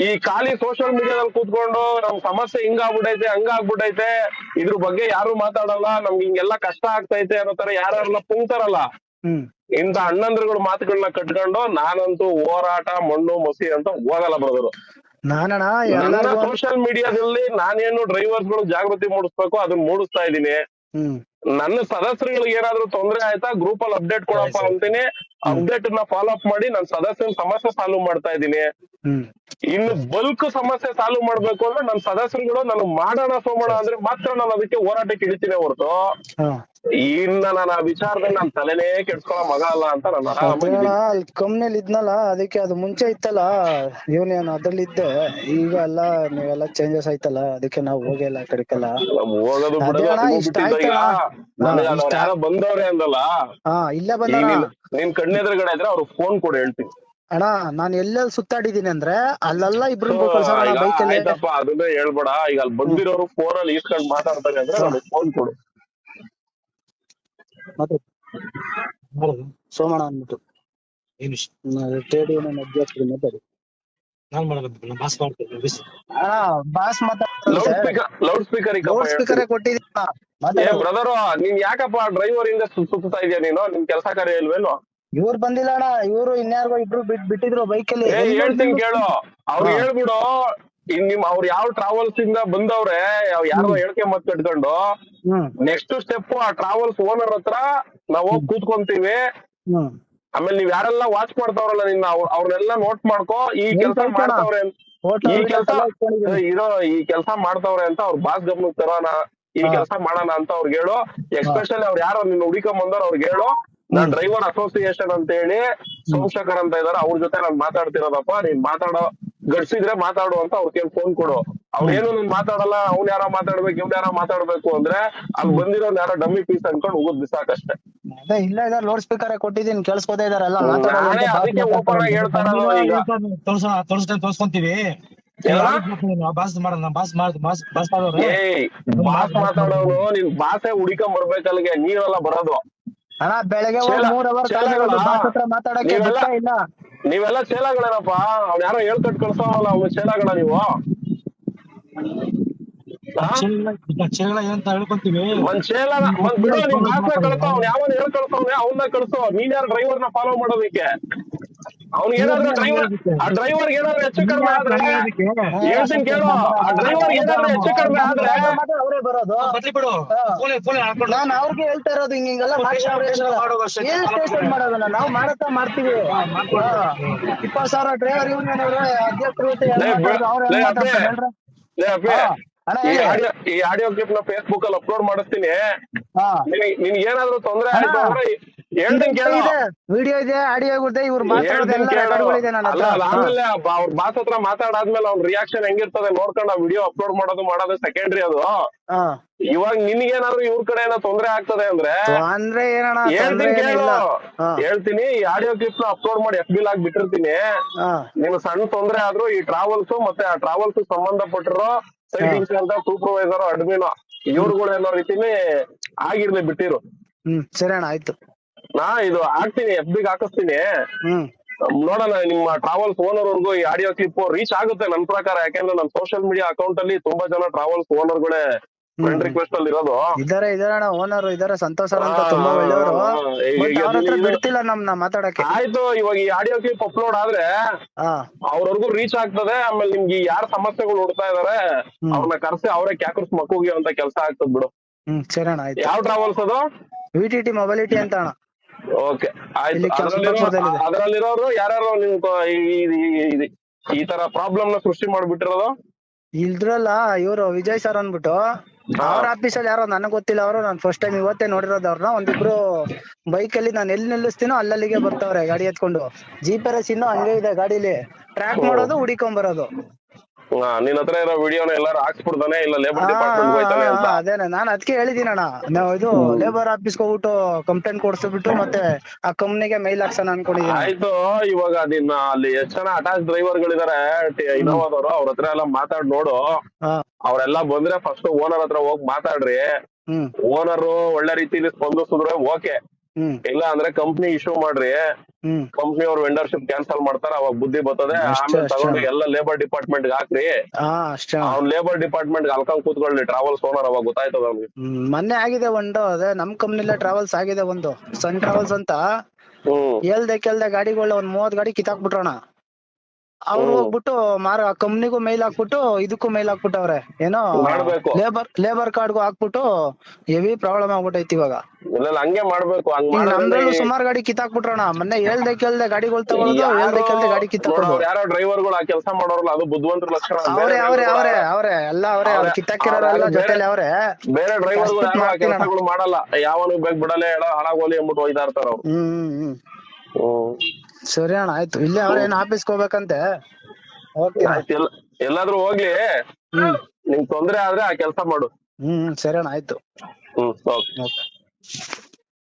ಈ ಖಾಲಿ ಸೋಷಿಯಲ್ ಮೀಡಿಯಾದಲ್ಲಿ ಕೂತ್ಕೊಂಡು ನಮ್ ಸಮಸ್ಯೆ ಹಿಂಗಾಗ್ಬಿಟ್ಟೈತೆ ಹಂಗಾಗ್ಬಿಟ್ಟೈತೆ ಇದ್ರ ಬಗ್ಗೆ ಯಾರು ಮಾತಾಡಲ್ಲ ನಮ್ಗೆ ಹಿಂಗೆಲ್ಲ ಕಷ್ಟ ಆಗ್ತೈತೆ ಅನ್ನೋ ತರ ಯಾರೆಲ್ಲ ಪುಂಗ್ತಾರಲ್ಲ ಇಂತ ಅಣ್ಣಂದ್ರಗಳು ಮಾತುಗಳನ್ನ ಕಟ್ಕೊಂಡು ನಾನಂತೂ ಹೋರಾಟ ಮಣ್ಣು ಮಸಿ ಅಂತ ಹೋಗಲ್ಲ ಬ್ರದರು ನಾನಣ್ಣ ನನ್ನ ಎಲ್ಲಾರ್ಗು ಸೋಷಿಯಲ್ ಮೀಡಿಯಾದಲ್ಲಿ ನಾನೇನು ಡ್ರೈವರ್ಸ್ಗಳು ಜಾಗೃತಿ ಮೂಡಿಸ್ಬೇಕು ಅದನ್ನ ಮೂಡಿಸ್ತಾ ಇದ್ದೀನಿ. ನನ್ನ ಸದಸ್ಯರುಗಳಿಗೆ ಏನಾದ್ರು ತೊಂದ್ರೆ ಆಯ್ತಾ ಗ್ರೂಪ್ ಅಲ್ಲಿ ಅಪ್ಡೇಟ್ ಕೊಡಪ್ಪ ಅಂತೀನಿ. ಅಪ್ಡೇಟ್ನ ಫಾಲೋ ಅಪ್ ಮಾಡಿ ನನ್ನ ಸದಸ್ಯನ ಸಮಸ್ಯೆ ಸಾಲ್ವ್ ಮಾಡ್ತಾ ಇದ್ದೀನಿ. ಇನ್ನು ಬಲ್ಕ್ ಸಮಸ್ಯೆ ಸಾಲ್ವ್ ಮಾಡ್ಬೇಕು ಅಂದ್ರೆ ನನ್ನ ಸದಸ್ಯರುಗಳು ನಾನು ಮಾಡೋಣ ಸೋಮಣ ಅಂದ್ರೆ ಮಾತ್ರ ನಾನು ಅದಕ್ಕೆ ಹೋರಾಟಕ್ಕೆ ಇಳಿತೀನಿ ಹೊರತು. ಇನ್ನ ನಾನು ಆ ವಿಚಾರದಲ್ಲಿ ನಾನು ತಲೆನೇ ಕೆಡ್ಸ್ಕೊಳ್ಳೋ ಮಗ ಅಲ್ಲ ಅಂತ ನಾನು ಕಂಪ್ನಿಲಿ ಇದ್ನಲ್ಲ ಅದಕ್ಕೆ ಅದು ಮುಂಚೆ ಇತ್ತಲ್ಲ ಯೂನಿಯನ್ ಅದ್ರಲ್ಲಿ ಇದ್ದೆ ಈಗ ಎಲ್ಲ ನೀವೆಲ್ಲ ಚೇಂಜಸ್ ಆಯ್ತಲ್ಲ ಅದಕ್ಕೆ ನಾವು ಹೋಗಿಲ್ಲ ಆ ಕಡೆಗೆಲ್ಲ. ಹೋಗೋದು ಬಂದವ್ರೆ ಅಂದಲ್ಲ. ಹಾ ಇಲ್ಲೇ ಬಂದ ನೀನ್ ಕಣ್ಣೆದ್ರಗಡೆ ಇದ್ರೆ ಅವ್ರಿಗೆ ಫೋನ್ ಕೊಡು ಹೇಳ್ತೀನಿ. ಅಣ್ಣ ನಾನು ಎಲ್ಲೆಲ್ಲಿ ಸುತ್ತಾಡಿದೀನಿ ಅಂದ್ರೆ ಅಲ್ಲೆಲ್ಲ ಇಬ್ರು ಆಯ್ತಪ್ಪ ಅದನ್ನೇ ಹೇಳ್ಬೇಡ. ಈಗ ಅಲ್ಲಿ ಬಂದಿರೋರು ಫೋನ್ ಅಲ್ಲಿ ಇಸ್ಕೊಂಡು ಮಾತಾಡ್ತಾರೆ ಅಂದ್ರೆ ನನಗೆ ಫೋನ್ ಕೊಡು. ಮತ್ತೆ? ಸೋಮಣ್ಣ ಅಂದ್ಬಿಟ್ಟು. ಏನು ಟ್ರೇಡ್ ಯೂನಿಯನ್ ಅಧ್ಯಕ್ಷರು ಮಾತಾಡಿ. ನಾನ್ ಮಾಡೋದು ಬಾಸ್ ಮಾಡ್ತೀನಿ ಬಿಸಿ ಅಣ್ಣ ಬಾಸ್ ಲೌಡ್ ಮಾತಾಡ್ತಾರೆ speaker loud speaker loud speaker ಕೊಟ್ಟಿದ್ದೀನಿ ಬ್ರದರ್ ನೀನ್ ಯಾಕಪ್ಪ ಡ್ರೈವರ್ ಇಂದ ಸುತ್ತಾ ಇದೀಯ ನೀನು? ನಿಮ್ ಕೆಲಸ ಕಾರ್ಯ ಇಲ್ವೇನು? ಇವ್ರು ಬಂದಿಲ್ಲ ಅಣ್ಣ ಇವ್ರು ಇನ್ಯಾರಿಗೋ ಇಬ್ರು ಬಿಟ್ ಬಿಟ್ಟಿದ್ರು ಬೈಕಲ್ಲಿ. ಏ ಹೇಳ್ತೀನಿ ಕೇಳು. ಅವ್ರು. ಹೇಳ್ಬಿಡು ಇನ್ ನಿಮ್ ಅವ್ರು ಯಾವ ಟ್ರಾವೆಲ್ಸ್ ಇಂದ ಬಂದವ್ರೆ ಯಾರೋ ಹೇಳ್ಕೆ ಮತ್ ಕಟ್ಕೊಂಡು ನೆಕ್ಸ್ಟ್ ಸ್ಟೆಪ್ ಆ ಟ್ರಾವೆಲ್ಸ್ ಓನರ್ ಹತ್ರ ನಾವ್ ಹೋಗಿ ಕೂತ್ಕೊಂತೀವಿ. ಆಮೇಲೆ ನೀವ್ ಯಾರೆಲ್ಲ ವಾಚ್ ಮಾಡ್ತಾವ್ರಲ್ಲ ನಿನ್ನ ಅವ್ರ- ಅವ್ರನ್ನೆಲ್ಲ ನೋಟ್ ಮಾಡ್ಕೋ ಈ ಕೆಲಸ? ಮಾಡ್ತಾವ್ರೆ ಈ ಕೆಲಸ ಇರೋ ಈ ಕೆಲಸ ಮಾಡ್ತಾವ್ರೆ ಅಂತ ಅವ್ರ ಬಾಸ್ ಗಮನಕ್ಕೆ ತರೋಣ ಈ ಕೆಲಸ ಮಾಡೋಣ ಅಂತ ಅವ್ರಿಗೆ ಹೇಳು. ಎಸ್ಪೆಷಲಿ ಅವ್ರು ಯಾರೋ ನಿನ್ನ ಹುಡುಕೊಂಡ್ ಬಂದವ್ರು ಅವ್ರಿಗೆ ಹೇಳು. ನಾನ್ ಡ್ರೈವರ್ ಅಸೋಸಿಯೇಷನ್ ಅಂತ ಹೇಳಿ ಸೋಮಶೇಖರ್ ಅಂತ ಇದಾರೆ ಅವ್ರ ಜೊತೆ ನಾನ್ ಮಾತಾಡ್ತಿರೋದಪ್ಪ ನೀನ್ ಮಾತಾಡೋ ಗಡ್ಸಿದ್ರೆ ಮಾತಾಡು ಅಂತ ಅವ್ರಿಗೆ ಫೋನ್ ಕೊಡು. ಅವ್ರೇನು ನೀನ್ ಮಾತಾಡಲ್ಲ ಅವ್ನ್ ಯಾರೋ ಮಾತಾಡ್ಬೇಕು ಇವ್ನ ಯಾರೋ ಮಾತಾಡ್ಬೇಕು ಅಂದ್ರೆ ಅಲ್ಲಿ ಬಂದಿರೋ ಯಾರೋ ಡಮ್ಮಿ ಪೀಸ್ ಅನ್ಕೊಂಡು ಹೋಗುದ್ ಬಿಸಾಕಷ್ಟೇ. ಅದೇ ಇಲ್ಲ ಲೋಡ್ ಲೌಡ್ ಸ್ಪೀಕರ್ ಕೊಟ್ಟಿದ್ದೀನಿ ಕೇಳಿಸ್ಕೊತಾ ಇದಾರಲ್ಲ ತೋರ್ಸ್ಕೊಂತೀವಿ. ಬಾಸ್ ಮಾಡೋಣ ಬಾಸ್ ಮಾಡ್ ಬಾಸ್ ಬಾಸ್ ಮಾಡೋರು ಏಯ್ ಬಾಸ್ ಮಾತಾಡೋನು ನಿನ್ ಬಾಸೆ ಹುಡಿಕೊಂಡ್ ಬರ್ಬೇಕಲ್ಗೆ ನೀವೆಲ್ಲ ಬರೋದು. ಅಣ್ಣ ಬೆಳಗ್ಗೆ ಚೇಲ- ಮೂರ್ ಅವರ್ ಹತ್ರ ಮಾತಾಡಕ್ಕೆ ನೀವೆಲ್ಲ- ಬಿಡ್ತಾ ಇಲ್ಲ. ನೀವೆಲ್ಲ ಚೇಲಾಗಳೇನಪ್ಪ ಅವ್ನ ಯಾರೋ ಹೇಳ್ಕೊಟ್ ಕಳ್ಸೋಲ್ಲ ಅವ್ನ ಚೇಲಾಗಳ ನೀವು? ಚೇಳ ಏನಂತ ಹೇಳ್ಕೊಂತೀವಿ. ಒಂದ್ ಚೇಲ ಒಂದ್ ಬಿಡು ನಿಮ್ ಕಳ್ಸೋ ಅವ್ನ ಯಾವನ್ ಹೇಳ್ ಕಳ್ಸೋನೆ ಅವನ್ನ ಕಳ್ಸೋ. ನೀನ್ ಯಾರು ಡ್ರೈವರ್ನ ಫಾಲೋ ಮಾಡೋದಕ್ಕೆ. ಅವ್ನ್ ಏನಾದ್ರು ಡ್ರೈವರ್ ಆ ಡ್ರೈವರ್ ಏನಾದ್ರು ಹೆಚ್ಚು ಕಡಿಮೆ ಆದ್ರೆ ಹೇಳ್ತೀನಿ ಕೇಳು. ಆ ಡ್ರೈವರ್ ಏನಾದ್ರು ಹೆಚ್ಚು ಕಡಿಮೆ ಆದ್ರೆ ಮಾತ್ರ ಅವರೇ ಬರೋದು. ಬರ್ಲಿ ಬಿಡು. ಫೋನ್ ಫೋನ್ ಹಾಕೊಂಡು ನಾನ್ ಅವ್ರಿಗೆ ಹೇಳ್ತಾ ಇರೋದು ಹಿಂಗ್ ಹಿಂಗೆಲ್ಲ ಏನ್ ಸ್ಟೇಷನ್ ಮಾಡೋದನ್ನ ನಾವು ಮಾಡತ್ತಾ ಮಾಡ್ತೀವಿ. ಸಾವಿರ ಡ್ರೈವರ್ ಅಧ್ಯಕ್ಷರು ಈ ಆಡಿಯೋ ಈ ಆಡಿಯೋ ಕ್ಲಿಪ್ನ ಫೇಸ್ಬುಕ್ ಅಲ್ಲಿ ಅಪ್ಲೋಡ್ ಮಾಡಿಸ್ತೀನಿ. ಹಾ. ನಿನ್ ಏನಾದ್ರು ತೊಂದ್ರೆ ಆಯ್ತು. ಅಂದ್ರೆ ಹೇಳ್ತೀನಿ ಕೇಳು. ವಿಡಿಯೋ ಇದೆ ಆಡಿಯೋ ಇದೆ ಇವ್ರು ಹೇಳ್ತೀನಿ ಕೇಳು. ಅಲ್ಲ ಆಮೇಲೆ ಬ- ಅವ್ರ ಬಾಸ್ ಹತ್ರ ಮಾತಾಡಾದ್ಮೇಲೆ ಅವ್ನ ರಿಯಾಕ್ಷನ್ ಹೆಂಗಿರ್ತದೆ ನೋಡ್ಕೊಂಡು ಆ ವಿಡಿಯೋ ಅಪ್ಲೋಡ್ ಮಾಡೋದು ಮಾಡೋದು ಸೆಕೆಂಡ್ರಿ ಅದು. ಹಾ. ಇವಾಗ ನಿನ್ಗೇನಾದ್ರು ಇವ್ರ ಕಡೆ ಏನೋ ತೊಂದ್ರೆ ಆಗ್ತದೆ ಅಂದ್ರೆ ಅಂದ್ರೆ ಏನಣ್ಣ ತೊಂದ್ರೆ ಹೇಳ್ತೀನಿ ಕೇಳು. ಏನಿಲ್ಲ ಹಾ. ಹೇಳ್ತೀನಿ ಈ ಆಡಿಯೋ ಕ್ಲಿಪ್ನ ಅಪ್ಲೋಡ್ ಮಾಡಿ ಎಫ್ ಬಿಲ್ ಆಗಿ ಬಿಟ್ಟಿರ್ತೀನಿ. ಹಾ. ನಿಮ್ ಸಣ್ಣ ತೊಂದ್ರೆ ಆದ್ರೂ ಈ ಟ್ರಾವೆಲ್ಸ್ ಮತ್ತೆ ಆ ಟ್ರಾವೆಲ್ಸ್ ಸಂಬಂಧಪಟ್ಟಿರೋ ಸೈಟ್ ಅಂತ ಸೂಪರ್ವೈಸರ್ ಅಡ್ಮಿನ್ ಇವ್ರುಗಳು ಅನ್ನೋ ರೀತಿನೇ ಆಗಿರ್ಲಿ ಬಿಟ್ಟಿರು. ಹ್ಮ್ ಸರಿ ಅಣ್ಣ ಆಯ್ತು. ನಾ ಇದು ಹಾಕ್ತೀನಿ ಎಫ್ ಬಿಗ್ ಹಾಕಿಸ್ತೀನಿ. ಹ್ಮ್. ನೋಡೋಣ ನಿಮ್ಮ ಟ್ರಾವೆಲ್ಸ್ ಓನರ್ ವರ್ಗು ಈ ಆಡಿಯೋ ಕ್ಲಿಪ್ ರೀಚ್ ಆಗುತ್ತೆ ನನ್ ಪ್ರಕಾರ. ಯಾಕಂದ್ರೆ ನನ್ನ ಸೋಷಿಯಲ್ ಮೀಡಿಯಾ ಅಕೌಂಟ್ ಅಲ್ಲಿ ತುಂಬಾ ಜನ ಟ್ರಾವೆಲ್ಸ್ ಓನರ್ ಗಳೇ ಫ್ರೆಂಡ್ ರಿಕ್ವೆಸ್ಟ್ ಅಲ್ಲಿ ಇರೋದು. ಇದಾರೆ ಇದಾರೆ ಓನರ್ ಇದಾರೆ ಸಂತೋಷ ಅಂತ ತುಂಬಾ ಒಳ್ಳೆಯವರು. ಹತ್ರ ಬಿಡ್ತಿಲ್ಲ ನಮ್ನ ಮಾತಾಡಕ್ಕೆ. ಆಯ್ತು ಇವಾಗ ಈ ಆಡಿಯೋ ಕ್ಲಿಪ್ ಅಪ್ಲೋಡ್ ಆದ್ರೆ ಆ ಅವ್ರವರೆಗೂ ರೀಚ್ ಆಗ್ತದೆ ಆಮೇಲೆ ನಿಮ್ಗೆ ಯಾರ ಸಮಸ್ಯೆಗಳು ಹುಡ್ತಾ ಇದಾರೆ. ಅವ್ರನ್ನ ಕರ್ಸಿ ಅವರೇ ಕ್ಯಾಕರ್ಸ್ ಮಕ್ಕಳಿಗೆ ಅಂತ ಕೆಲಸ ಆಗ್ತದ ಬಿಡು. ಹ್ಮ್ ಸರಿ ಅಣ್ಣ ಆಯ್ತು. ಯಾವ ಟ್ರಾವೆಲ್ಸ್ ಅದು? ವಿಟಿಟಿ ಮೊಬೈಲಿಟಿ ಅಂತ ಅಣ್ಣ. ಓಕೆ ಆಯ್ತು. ಇಲ್ಲಿ ಕೆಲಸ ಪಕ್ಷದಲ್ಲಿದೆ. ಅದ್ರಲ್ಲಿರೋರು ಯಾರ್ಯಾರು ನಿಮ್ ಕ- ಈ- ಈ- ಈ- ಈ- ಈ ತರ ಪ್ರಾಬ್ಲಮ್ನ ಸೃಷ್ಟಿ ಮಾಡ್ಬಿಟ್ಟಿರೋದು? ಇಲ್ದ್ರಲ್ಲ ಇವ್ರು ವಿಜಯ್ ಸರ್ ಅಂದ್ಬಿಟ್ಟು ಅವ್ರ ಆಫೀಸಲ್ಲಿ ಯಾರೋ ನನಗ್ ಗೊತ್ತಿಲ್ಲ ಅವರು ನಾನು ಫಸ್ಟ್ ಟೈಮ್ ಇವತ್ತೇ ನೋಡಿರೋದು ಅವ್ರನ್ನ ಒಂದಿಬ್ರು ಬೈಕ್ ಅಲ್ಲಿ ನಾನು ಎಲ್ಲಿ ನಿಲ್ಲಿಸ್ತೀನೋ ಅಲ್ಲಲ್ಲಿಗೆ ಬರ್ತಾವ್ರೆ ಗಾಡಿ ಎತ್ಕೊಂಡು. ಜೀಪ್ ಎಸ್ ಇನ್ನೂ ಹಂಗೆ ಇದೆ ಗಾಡಿಲಿ. ಟ್ರ್ಯಾಕ್ ಮಾಡೋದು ಹುಡಿಕೊಂಡ್ ಬರೋದು. ನಿನ್ ಹತ್ರ ಇರೋ ವಿಡಿಯೋನ ಎಲ್ಲಾರು ಹಾಕ್ಸ್ಬಿಡ್ತಾನೆ ಇಲ್ಲ ಲೇಬರ್ ಡಿಪಾರ್ಟ್ಮೆಂಟ್ ಹೋಯ್ತಾನೆ ಹಾ, ಅಂತ? ಹಾ, ಅದೇನೆ ನಾನ್ ಅದಕ್ಕೆ ಹೇಳಿದೀನಿ ಅಣ್ಣ. ನಾವು ಇದು ಲೇಬರ್ ಆಫೀಸ್ ಹೋಗ್ಬಿಟ್ಟು ಕಂಪ್ಲೇಂಟ್ ಕೊಡ್ಸ್ಬಿಟ್ಟು ಮತ್ತೆ ಆ ಕಂಪ್ನಿಗೆ ಮೇಲ್ ಹಾಕ್ಸೋಣ ಅನ್ಕೊಂಡಿದೀನಿ ಆಯ್ತು ಇವಾಗ ನಿನ್ನ ಅಲ್ಲಿ ಎಷ್ಟ್ ಜನ ಅಟ್ಯಾಚ್ ಡ್ರೈವರ್ ಗಳಿದಾರೆ ಇನೋವಾದವರು ಅವ್ರ ಹತ್ರ ಎಲ್ಲ ಮಾತಾಡ್ ನೋಡು. ಹಾ. ಅವ್ರೆಲ್ಲ ಬಂದ್ರೆ ಫಸ್ಟ್ ಓನರ್ ಹತ್ರ ಹೋಗಿ ಮಾತಾಡ್ರಿ. ಹ್ಮ್. ಓನರ್ ಒಳ್ಳೆ ರೀತಿಲಿ ಸ್ಪಂದಿಸಿದ್ರೆ ಓಕೆ ಇಲ್ಲ ಅಂದ್ರೆ ಕಂಪ್ನಿ ಇಶ್ಯೂ ಮಾಡ್ರಿ. ಕಂಪ್ನಿ ಅವ್ರ ವೆಂಡರ್ಶಿಪ್ ಕ್ಯಾನ್ಸಲ್ ಮಾಡ್ತಾರ ಅವಾಗ ಬುದ್ಧಿ ಬರ್ತದೆ. ಆಮೇಲೆ. ತಗೊಂಡು ಎಲ್ಲ ಲೇಬರ್ ಡಿಪಾರ್ಟ್ಮೆಂಟ್ ಹಾಕ್ರಿ. ಆ ಅಷ್ಟೇ. ಅಣ್ಣ. ಅವ್ನ್ ಲೇಬರ್ ಡಿಪಾರ್ಟ್ಮೆಂಟ್ ಅಲ್ಕೊಂಡ್ ಕೂತ್ಕೊಳ್ಳಿ ಟ್ರಾವೆಲ್ಸ್ ಓನರ್ ಅವಾಗ ಗೊತ್ತಾಯ್ತದ ಅವ್ನಿಗೆ. ಮೊನ್ನೆ ಆಗಿದೆ ಒಂದು ಅದೇ ನಮ್ ಕಂಪ್ನಿಲೇ ಟ್ರಾವೆಲ್ಸ್ ಆಗಿದೆ ಒಂದು. ಸನ್ ಟ್ರಾವೆಲ್ಸ್ ಅಂತ. ಹೇಳ್ದೆ ಕೇಳ್ದೆ ಗಾಡಿಗಳು ಒಂದ್ ಮೂವತ್ ಗಾಡಿ ಕಿತ್ತಾಕ್ಬಿಟ್ರಣ. ಅವ್ರು. ಹೋಗ್ಬಿಟ್ಟು ಮಾರ ಕಂಪ್ನಿಗೂ ಮೇಲ್ ಹಾಕ್ಬಿಟ್ಟು ಇದಕ್ಕೂ ಮೇಲ್ ಹಾಕ್ಬಿಟ್ಟವ್ರೆ. ಏನೋ ಮಾಡ್ಬೇಕು. ಲೇಬರ್ ಲೇಬರ್ ಕಾರ್ಡ್ಗೂ ಹಾಕ್ಬಿಟ್ಟು ಹೆವಿ ಪ್ರಾಬ್ಲಮ್ ಆಗ್ಬಿಟ್ಟೈತಿ ಇವಾಗ. ಇಲ್ಲ ಇಲ್ಲ, ಹಂಗೆ ಮಾಡ್ಬೇಕು ಹಂಗ್ ನಮ್ದ್ರಲ್ಲೂ ಸುಮಾರು ಗಾಡಿ ಕಿತ್ತಾಕ್ಬಿಟ್ರಣ. ಮೊನ್ನೆ ಹೇಳ್ದೆ ಕೇಳ್ದೆ ಗಾಡಿಗಳು ತಗೊಳೋದು ಹೇಳ್ದೆ ಕೇಳ್ದೆ ಗಾಡಿ ಅವ್ರು ಯಾರೋ ಡ್ರೈವರ್ಗಳು ಆ ಕೆಲಸ ಮಾಡೋರಲ್ಲ ಅದು ಬುದ್ಧಿವಂತರ ಲಕ್ಷಣ ಅವ್ರೆ ಅವ್ರೆ ಅವ್ರೆ ಅವ್ರೆ ಎಲ್ಲ ಅವ್ರೆ ಅವ್ರು ಅವ್ರೆ- ಕಿತ್ತಾಕಿರೋರೆಲ್ಲ ಅವ್ರೆ ಜೊತೆಲಿ ಅವ್ರೆ. ಬೇರೆ ಡ್ರೈವರ್ಗಳು ಯಾರು ಆ ಕೆಲಸಗಳು ಮಾಡಲ್ಲ. ಯಾವನು ಬೇಕು ಬಿಡಲೆ ಹೇಳ ಹಾಳಾಗೋಲಿ ಅಂದ್ಬಿಟ್ಟು ಹೋಯ್ತಾ ಇರ್ತಾರ ಅವ್ರು. ಹ್ಮ್ ಹ್ಮ್ ಹ್ಮ್. ಹ್ಮ್ ಸರಿ ಅಣ್ಣ ಆಯ್ತು. ಇಲ್ಲೇ ಅವ್ರೇನ್ ಆಫೀಸ್ ಹೋಗ್ಬೇಕಂತೆ? ಓಕೆ ಆಯ್ತು ಎಲ್ಲ ಎಲ್ಲಾದ್ರೂ ಹೋಗ್ಲಿ. ಹ್ಮ್. ನಿಂಗ್ ತೊಂದ್ರೆ ಆದ್ರೆ ಆ ಕೆಲಸ ಮಾಡು. ಹ್ಮ್ ಹ್ಮ್ ಸರಿ ಅಣ್ಣ ಆಯ್ತು. ಹ್ಮ್ ಓಕೆ. ಓಕೆ.